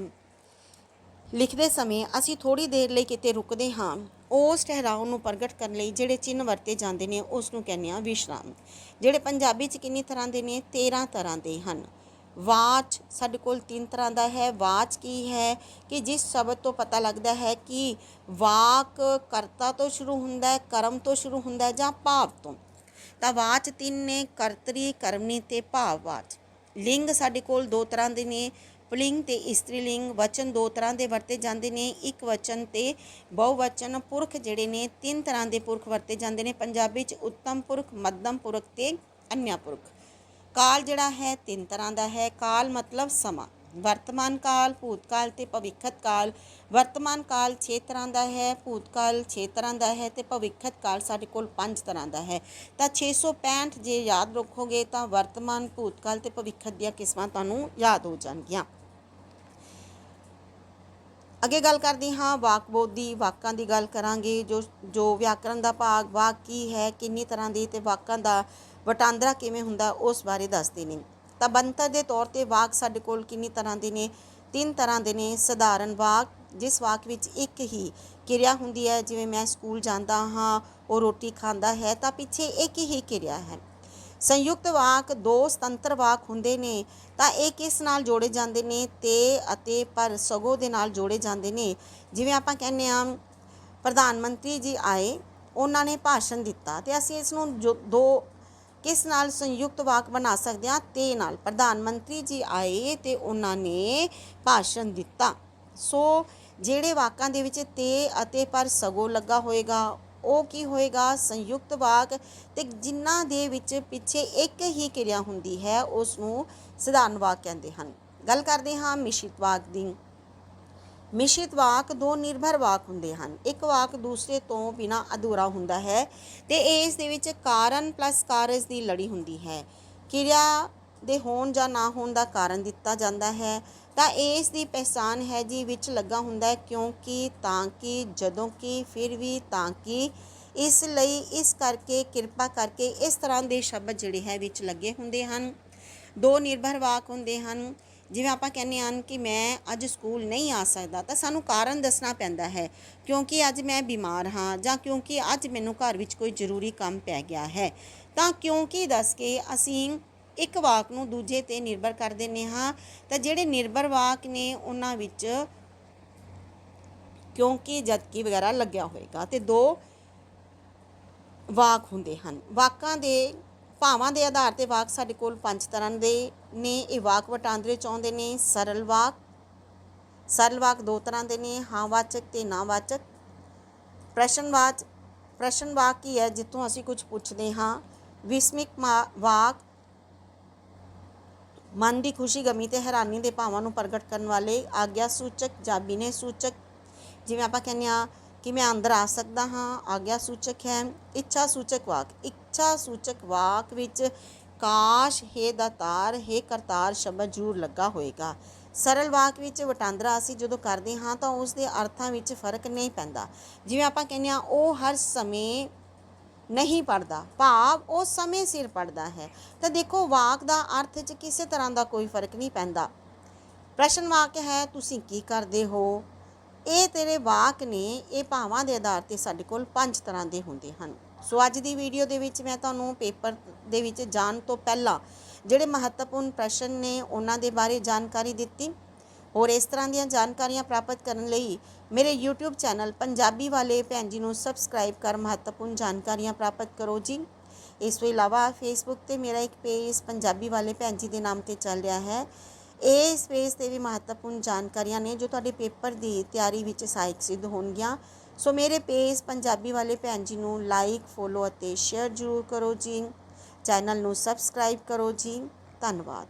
Speaker 1: ਲਿਖਦੇ ਸਮੇਂ ਅਸੀਂ ਥੋੜੀ ਦੇਰ ਲਈ ਕਿਤੇ ਰੁਕਦੇ ਹਾਂ। ਉਸ ਠਹਿਰਾਓ ਨੂੰ ਪ੍ਰਗਟ ਕਰਨ ਲਈ ਜਿਹੜੇ ਚਿੰਨ੍ਹ ਵਰਤੇ ਜਾਂਦੇ ਨੇ, ਉਸ ਨੂੰ ਕਹਿੰਦੇ ਆ ਵਿਸ਼ਰਾਮ। ਜਿਹੜੇ ਪੰਜਾਬੀ ਚ ਕਿੰਨੀ ਤਰ੍ਹਾਂ ਦੇ ਨੇ 13 ਤਰ੍ਹਾਂ ਦੇ ਹਨ। ਵਾਚ ਸਾਡੇ ਕੋਲ ਤਿੰਨ ਤਰ੍ਹਾਂ ਦਾ ਹੈ। ਵਾਚ ਕੀ ਹੈ ਕਿ ਜਿਸ ਸ਼ਬਦ ਤੋਂ ਪਤਾ ਲੱਗਦਾ ਹੈ ਕਿ ਵਾਕ ਕਰਤਾ ਤੋਂ ਸ਼ੁਰੂ ਹੁੰਦਾ ਹੈ, ਕਰਮ ਤੋਂ ਸ਼ੁਰੂ ਹੁੰਦਾ ਹੈ ਜਾਂ ਭਾਵ ਤੋਂ। ਤਾਂ ਵਾਚ ਤਿੰਨ ਨੇ, ਕਰਤਰੀ ਕਰਮਨੀ ਤੇ ਭਾਵਵਾਚ ਲਿੰਗ ਸਾਡੇ ਕੋਲ ਦੋ ਤਰ੍ਹਾਂ ਦੇ ਨੇ। ਪੁਲਿੰਗ ਤੇ ਇਸਤਰੀ ਲਿੰਗ, ਵਚਨ ਦੋ ਤਰ੍ਹਾਂ ਦੇ ਵਰਤੇ ਜਾਂਦੇ ਨੇ। ਇੱਕ ਵਚਨ ਤੇ ਬਹੁਵਚਨ ਪੁਰਖ ਜਿਹੜੇ ਨੇ, ਤਿੰਨ ਤਰ੍ਹਾਂ ਦੇ ਪੁਰਖ ਵਰਤੇ ਜਾਂਦੇ ਨੇ। ਪੰਜਾਬੀ ਚ ਉੱਤਮ ਪੁਰਖ, ਮੱਧਮ ਪੁਰਖ ਤੇ ਅਨਿਆ ਪੁਰਖ। ਕਾਲ ਜਿਹੜਾ ਹੈ ਤਿੰਨ ਤਰ੍ਹਾਂ ਦਾ ਹੈ। ਕਾਲ ਮਤਲਬ ਸਮਾਂ। ਵਰਤਮਾਨ ਕਾਲ, ਭੂਤਕਾਲ ਤੇ ਭਵਿੱਖਤ ਕਾਲ। ਵਰਤਮਾਨ ਕਾਲ 6 ਤਰ੍ਹਾਂ ਦਾ ਹੈ, ਭੂਤਕਾਲ 6 ਤਰ੍ਹਾਂ ਦਾ ਹੈ ਤੇ ਭਵਿੱਖਤ ਕਾਲ ਸਾਡੇ ਕੋਲ 5 ਤਰ੍ਹਾਂ ਦਾ ਹੈ। ਤਾਂ 665 ਜੇ ਯਾਦ ਰੱਖੋਗੇ ਤਾਂ ਵਰਤਮਾਨ, ਭੂਤਕਾਲ ਤੇ ਭਵਿੱਖਤ ਦੀਆਂ ਕਿਸਮਾਂ ਤੁਹਾਨੂੰ ਯਾਦ ਹੋ ਜਾਣਗੀਆਂ। ਅੱਗੇ ਗੱਲ ਕਰਦੇ ਹਾਂ ਵਾਕਬੋਧ ਦੀ ਵਾਕਾਂ ਦੀ ਗੱਲ ਕਰਾਂਗੇ। ਜੋ ਜੋ ਵਿਆਕਰਨ ਦਾ ਭਾਗ ਵਾਕ ਕੀ ਹੈ, ਕਿੰਨੀ ਤਰ੍ਹਾਂ ਦੀ ਤੇ ਵਾਕਾਂ ਦਾ ਵਟਾਂਦਰਾ ਕਿਵੇਂ ਹੁੰਦਾ ਉਸ ਬਾਰੇ ਦੱਸਦੇ ਨੇ। ਤਾਂ ਬੰਤਰ ਦੇ ਤੌਰ ਤੇ ਵਾਕ ਸਾਡੇ ਕੋਲ ਕਿੰਨੀ ਤਰ੍ਹਾਂ ਦੇ ਨੇ? ਤਿੰਨ ਤਰ੍ਹਾਂ ਦੇ ਨੇ। ਸਧਾਰਨ ਵਾਕ, ਜਿਸ ਵਾਕ ਵਿੱਚ ਇੱਕ ਹੀ ਕਿਰਿਆ ਹੁੰਦੀ ਹੈ, ਜਿਵੇਂ ਮੈਂ ਸਕੂਲ ਜਾਂਦਾ ਹਾਂ, ਉਹ ਰੋਟੀ ਖਾਂਦਾ ਹੈ, ਤਾਂ ਪਿੱਛੇ ਇੱਕ ਹੀ ਕਿਰਿਆ ਹੈ। ਸੰਯੁਕਤ ਵਾਕ, ਦੋ ਸੁਤੰਤਰ ਵਾਕ ਹੁੰਦੇ ਨੇ, ਤਾਂ ਇਹ ਕਿਸ ਨਾਲ ਜੋੜੇ ਜਾਂਦੇ ਨੇ? ਤੇ ਅਤੇ ਪਰ ਸਗੋ ਦੇ ਨਾਲ ਜੋੜੇ ਜਾਂਦੇ ਨੇ। ਜਿਵੇਂ ਆਪਾਂ ਕਹਿੰਦੇ ਆ ਪ੍ਰਧਾਨ ਮੰਤਰੀ ਜੀ ਆਏ, ਉਹਨਾਂ ਨੇ ਭਾਸ਼ਣ ਦਿੱਤਾ, ਤੇ ਅਸੀਂ ਇਸ ਨੂੰ ਜੋ- ਦੋ ਕਿਸ ਨਾਲ ਸੰਯੁਕਤ ਵਾਕ ਬਣਾ ਸਕਦੇ ਹਾਂ? ਤੇ ਨਾਲ ਪ੍ਰਧਾਨ ਮੰਤਰੀ ਜੀ ਆਏ ਤੇ ਉਹਨਾਂ ਨੇ ਭਾਸ਼ਣ ਦਿੱਤਾ। ਸੋ ਜਿਹੜੇ ਵਾਕਾਂ ਦੇ ਵਿੱਚ ਤੇ ਅਤੇ ਪਰ ਸਗੋ ਲੱਗਾ ਹੋਏਗਾ, ਉਹ ਕੀ ਹੋਏਗਾ? ਸੰਯੁਕਤ ਵਾਕ ਤੇ ਜਿਨ੍ਹਾਂ ਦੇ ਵਿੱਚ ਪਿੱਛੇ ਇੱਕ ਹੀ ਕਿਰਿਆ ਹੁੰਦੀ ਹੈ ਉਸ ਨੂੰ ਸਧਾਰਨ ਵਾਕ ਕਹਿੰਦੇ ਹਨ। ਗੱਲ ਕਰਦੇ ਹਾਂ ਮਿਸ਼ਰਿਤ ਵਾਕ ਦੀ। ਮਿਸ਼ਰਿਤ ਵਾਕ ਦੋ ਨਿਰਭਰ ਵਾਕ ਹੁੰਦੇ ਹਨ। ਇੱਕ ਵਾਕ ਦੂਸਰੇ ਤੋਂ ਬਿਨਾ ਅਧੂਰਾ ਹੁੰਦਾ ਹੈ ਤੇ ਇਸ ਦੇ ਵਿੱਚ ਕਾਰਨ ਪਲੱਸ ਕਾਰਜ ਦੀ ਲੜੀ ਹੁੰਦੀ ਹੈ। ਕਿਰਿਆ ਦੇ ਹੋਣ ਜਾਂ ਨਾ ਹੋਣ ਦਾ ਕਾਰਨ ਦਿੱਤਾ ਜਾਂਦਾ ਹੈ। ਤਾਂ ਇਸ ਦੀ ਪਹਿਚਾਨ ਹੈ ਜੀ ਵਿੱਚ ਲੱਗਾ ਹੁੰਦਾ ਹੈ, ਕਿਉਂਕਿ, ਤਾਂ ਕਿ, ਜਦੋਂ ਕਿ, ਫਿਰ ਵੀ, ਤਾਂ ਕਿ। ਇਸ ਲਈ ਇਸ ਕਰਕੇ ਕਿਰਪਾ ਕਰਕੇ ਇਸ ਤਰ੍ਹਾਂ ਦੇ ਸ਼ਬਦ ਜਿਹੜੇ ਹੈ ਵਿੱਚ ਲੱਗੇ ਹੁੰਦੇ ਹਨ। ਦੋ ਨਿਰਭਰ ਵਾਕ ਹੁੰਦੇ ਹਨ। ਜਿਵੇਂ ਆਪਾਂ ਕਹਿੰਦੇ ਹਾਂ ਕਿ ਮੈਂ ਅੱਜ ਸਕੂਲ ਨਹੀਂ ਆ ਸਕਦਾ, ਤਾਂ ਸਾਨੂੰ ਕਾਰਨ ਦੱਸਣਾ ਪੈਂਦਾ ਹੈ। ਕਿਉਂਕਿ ਅੱਜ ਮੈਂ ਬਿਮਾਰ ਹਾਂ ਜਾਂ ਕਿਉਂਕਿ ਅੱਜ ਮੈਨੂੰ ਘਰ ਵਿੱਚ ਕੋਈ ਜ਼ਰੂਰੀ ਕੰਮ ਪੈ ਗਿਆ ਹੈ। ਤਾਂ ਕਿਉਂਕਿ ਦੱਸ ਕੇ ਅਸੀਂ ਇੱਕ ਵਾਕ ਨੂੰ ਦੂਜੇ ਤੇ ਨਿਰਭਰ ਕਰ ਦਿੰਦੇ ਹਾਂ, ਤਾਂ ਜਿਹੜੇ ਨਿਰਭਰ ਵਾਕ ਨੇ ਉਹਨਾਂ ਵਿੱਚ ਕਿਉਂਕਿ ਜਦਕਿ ਵਗੈਰਾ ਲੱਗਿਆ ਹੋਏਗਾ, ਤੇ ਦੋ ਵਾਕ ਹੁੰਦੇ ਹਨ। ਵਾਕਾਂ ਦੇ ਭਾਵਾਂ ਦੇ ਆਧਾਰ ਤੇ ਵਾਕ ਸਾਡੇ ਕੋਲ ਪੰਜ ਤਰ੍ਹਾਂ ਦੇ ਨੇ। ਇਹ ਵਾਕ ਵਟਾਂਦਰੇ ਚਾਹੁੰਦੇ ਨੇ, ਸਰਲ ਵਾਕ। ਸਰਲ ਵਾਕ ਦੋ ਤਰ੍ਹਾਂ ਦੇ ਨੇ, ਹਾਂ ਵਾਚਕ ਤੇ ਨਾ ਵਾਚਕ। ਪ੍ਰਸ਼ਨਵਾਚ ਪ੍ਰਸ਼ਨ ਵਾਕ ਕੀ ਹੈ ਜਿੱਥੋਂ ਅਸੀਂ ਕੁਝ ਪੁੱਛਦੇ ਹਾਂ। ਵਿਸਮਿਕ ਮਾ- ਵਾਕ। ਮਨ ਦੀ ਖੁਸ਼ੀ, ਗਮੀ ਤੇ ਹੈਰਾਨੀ ਦੇ ਭਾਵਾਂ ਨੂੰ ਪ੍ਰਗਟ ਕਰਨ ਵਾਲੇ ਆਗਿਆ ਸੂਚਕ ਜਾਂ ਬਿਨੇ ਸੂਚਕ। ਜਿਵੇਂ ਆਪਾਂ ਕਹਿੰਦੇ ਆ ਕਿ ਮੈਂ ਅੰਦਰ ਆ ਸਕਦਾ ਹਾਂ। ਆਗਿਆ ਸੂਚਕ ਹੈ। ਇੱਛਾ ਸੂਚਕ ਵਾਕ। ਇੱਛਾ ਸੂਚਕ ਵਾਕ ਵਿੱਚ ਕਾਸ਼, ਹੈ ਦਾਤਾਰ, ਹੈ ਕਰਤਾਰ ਸ਼ਬਦ ਜ਼ਰੂਰ ਲੱਗਾ ਹੋਏਗਾ। ਸਰਲ ਵਾਕ ਵਿੱਚ ਵਟਾਂਦਰਾ ਅਸੀਂ ਜਦੋਂ ਕਰਦੇ ਹਾਂ ਤਾਂ ਉਸ ਦੇ ਅਰਥਾਂ ਵਿੱਚ ਫ਼ਰਕ ਨਹੀਂ ਪੈਂਦਾ। ਜਿਵੇਂ ਆਪਾਂ ਕਹਿੰਦੇ ਆ ਉਹ ਹਰ ਸਮੇਂ ਨਹੀਂ ਪੜਦਾ ਭਾਵ, ਉਹ ਸਮੇਂ ਸਿਰ ਪੜਦਾ ਹੈ। ਤਾਂ ਦੇਖੋ, ਵਾਕ ਦਾ ਅਰਥ 'ਚ ਕਿਸੇ ਤਰ੍ਹਾਂ ਦਾ ਕੋਈ ਫ਼ਰਕ ਨਹੀਂ ਪੈਂਦਾ। ਪ੍ਰਸ਼ਨ ਵਾਕ ਹੈ, ਤੁਸੀਂ ਕੀ ਕਰਦੇ ਹੋ? ਇਹ ਤੇਰੇ ਵਾਕ ਨੇ, ਇਹ ਭਾਵਾਂ ਦੇ ਆਧਾਰ ਤੇ ਸਾਡੇ ਕੋਲ ਪੰਜ ਤਰ੍ਹਾਂ ਦੇ ਹੁੰਦੇ ਹਨ। ਸੋ ਅੱਜ ਦੀ ਵੀਡੀਓ ਦੇ ਵਿੱਚ ਮੈਂ ਤੁਹਾਨੂੰ ਪੇਪਰ ਦੇ ਵਿੱਚ ਜਾਣ ਤੋਂ ਪਹਿਲਾਂ ਜਿਹੜੇ ਮਹੱਤਵਪੂਰਨ ਪ੍ਰਸ਼ਨ ਨੇ ਉਹਨਾਂ ਦੇ ਬਾਰੇ ਜਾਣਕਾਰੀ ਦਿੱਤੀ। ਹੋਰ ਇਸ ਤਰ੍ਹਾਂ ਦੀਆਂ ਜਾਣਕਾਰੀਆਂ ਪ੍ਰਾਪਤ ਕਰਨ ਲਈ ਮੇਰੇ YouTube ਚੈਨਲ ਪੰਜਾਬੀ ਵਾਲੇ ਭੈਣ ਜੀ ਨੂੰ ਸਬਸਕ੍ਰਾਈਬ ਕਰ ਮਹੱਤਵਪੂਰਨ ਜਾਣਕਾਰੀਆਂ ਪ੍ਰਾਪਤ ਕਰੋ ਜੀ। ਇਸ ਤੋਂ ਇਲਾਵਾ Facebook ਤੇ ਮੇਰਾ ਇੱਕ ਪੇਜ ਪੰਜਾਬੀ ਵਾਲੇ ਭੈਣ ਜੀ ਦੇ ਨਾਮ ਤੇ ਚੱਲ ਰਿਹਾ ਹੈ। ਇਸ ਪੇਜ ਤੇ ਵੀ ਮਹੱਤਵਪੂਰਨ ਜਾਣਕਾਰੀਆਂ ਨੇ ਜੋ ਤੁਹਾਡੇ ਪੇਪਰ ਦੀ ਤਿਆਰੀ ਵਿੱਚ ਸਹਾਇਕ ਸਿੱਧ ਹੋਣਗੀਆਂ। ਸੋ ਮੇਰੇ ਪੇਜ ਪੰਜਾਬੀ ਵਾਲੇ ਭੈਣ ਜੀ ਨੂੰ ਲਾਈਕ ਫੋਲੋ ਅਤੇ ਸ਼ੇਅਰ ਜ਼ਰੂਰ ਕਰੋ ਜੀ। ਚੈਨਲ ਨੂੰ ਸਬਸਕ੍ਰਾਈਬ ਕਰੋ ਜੀ। ਧੰਨਵਾਦ।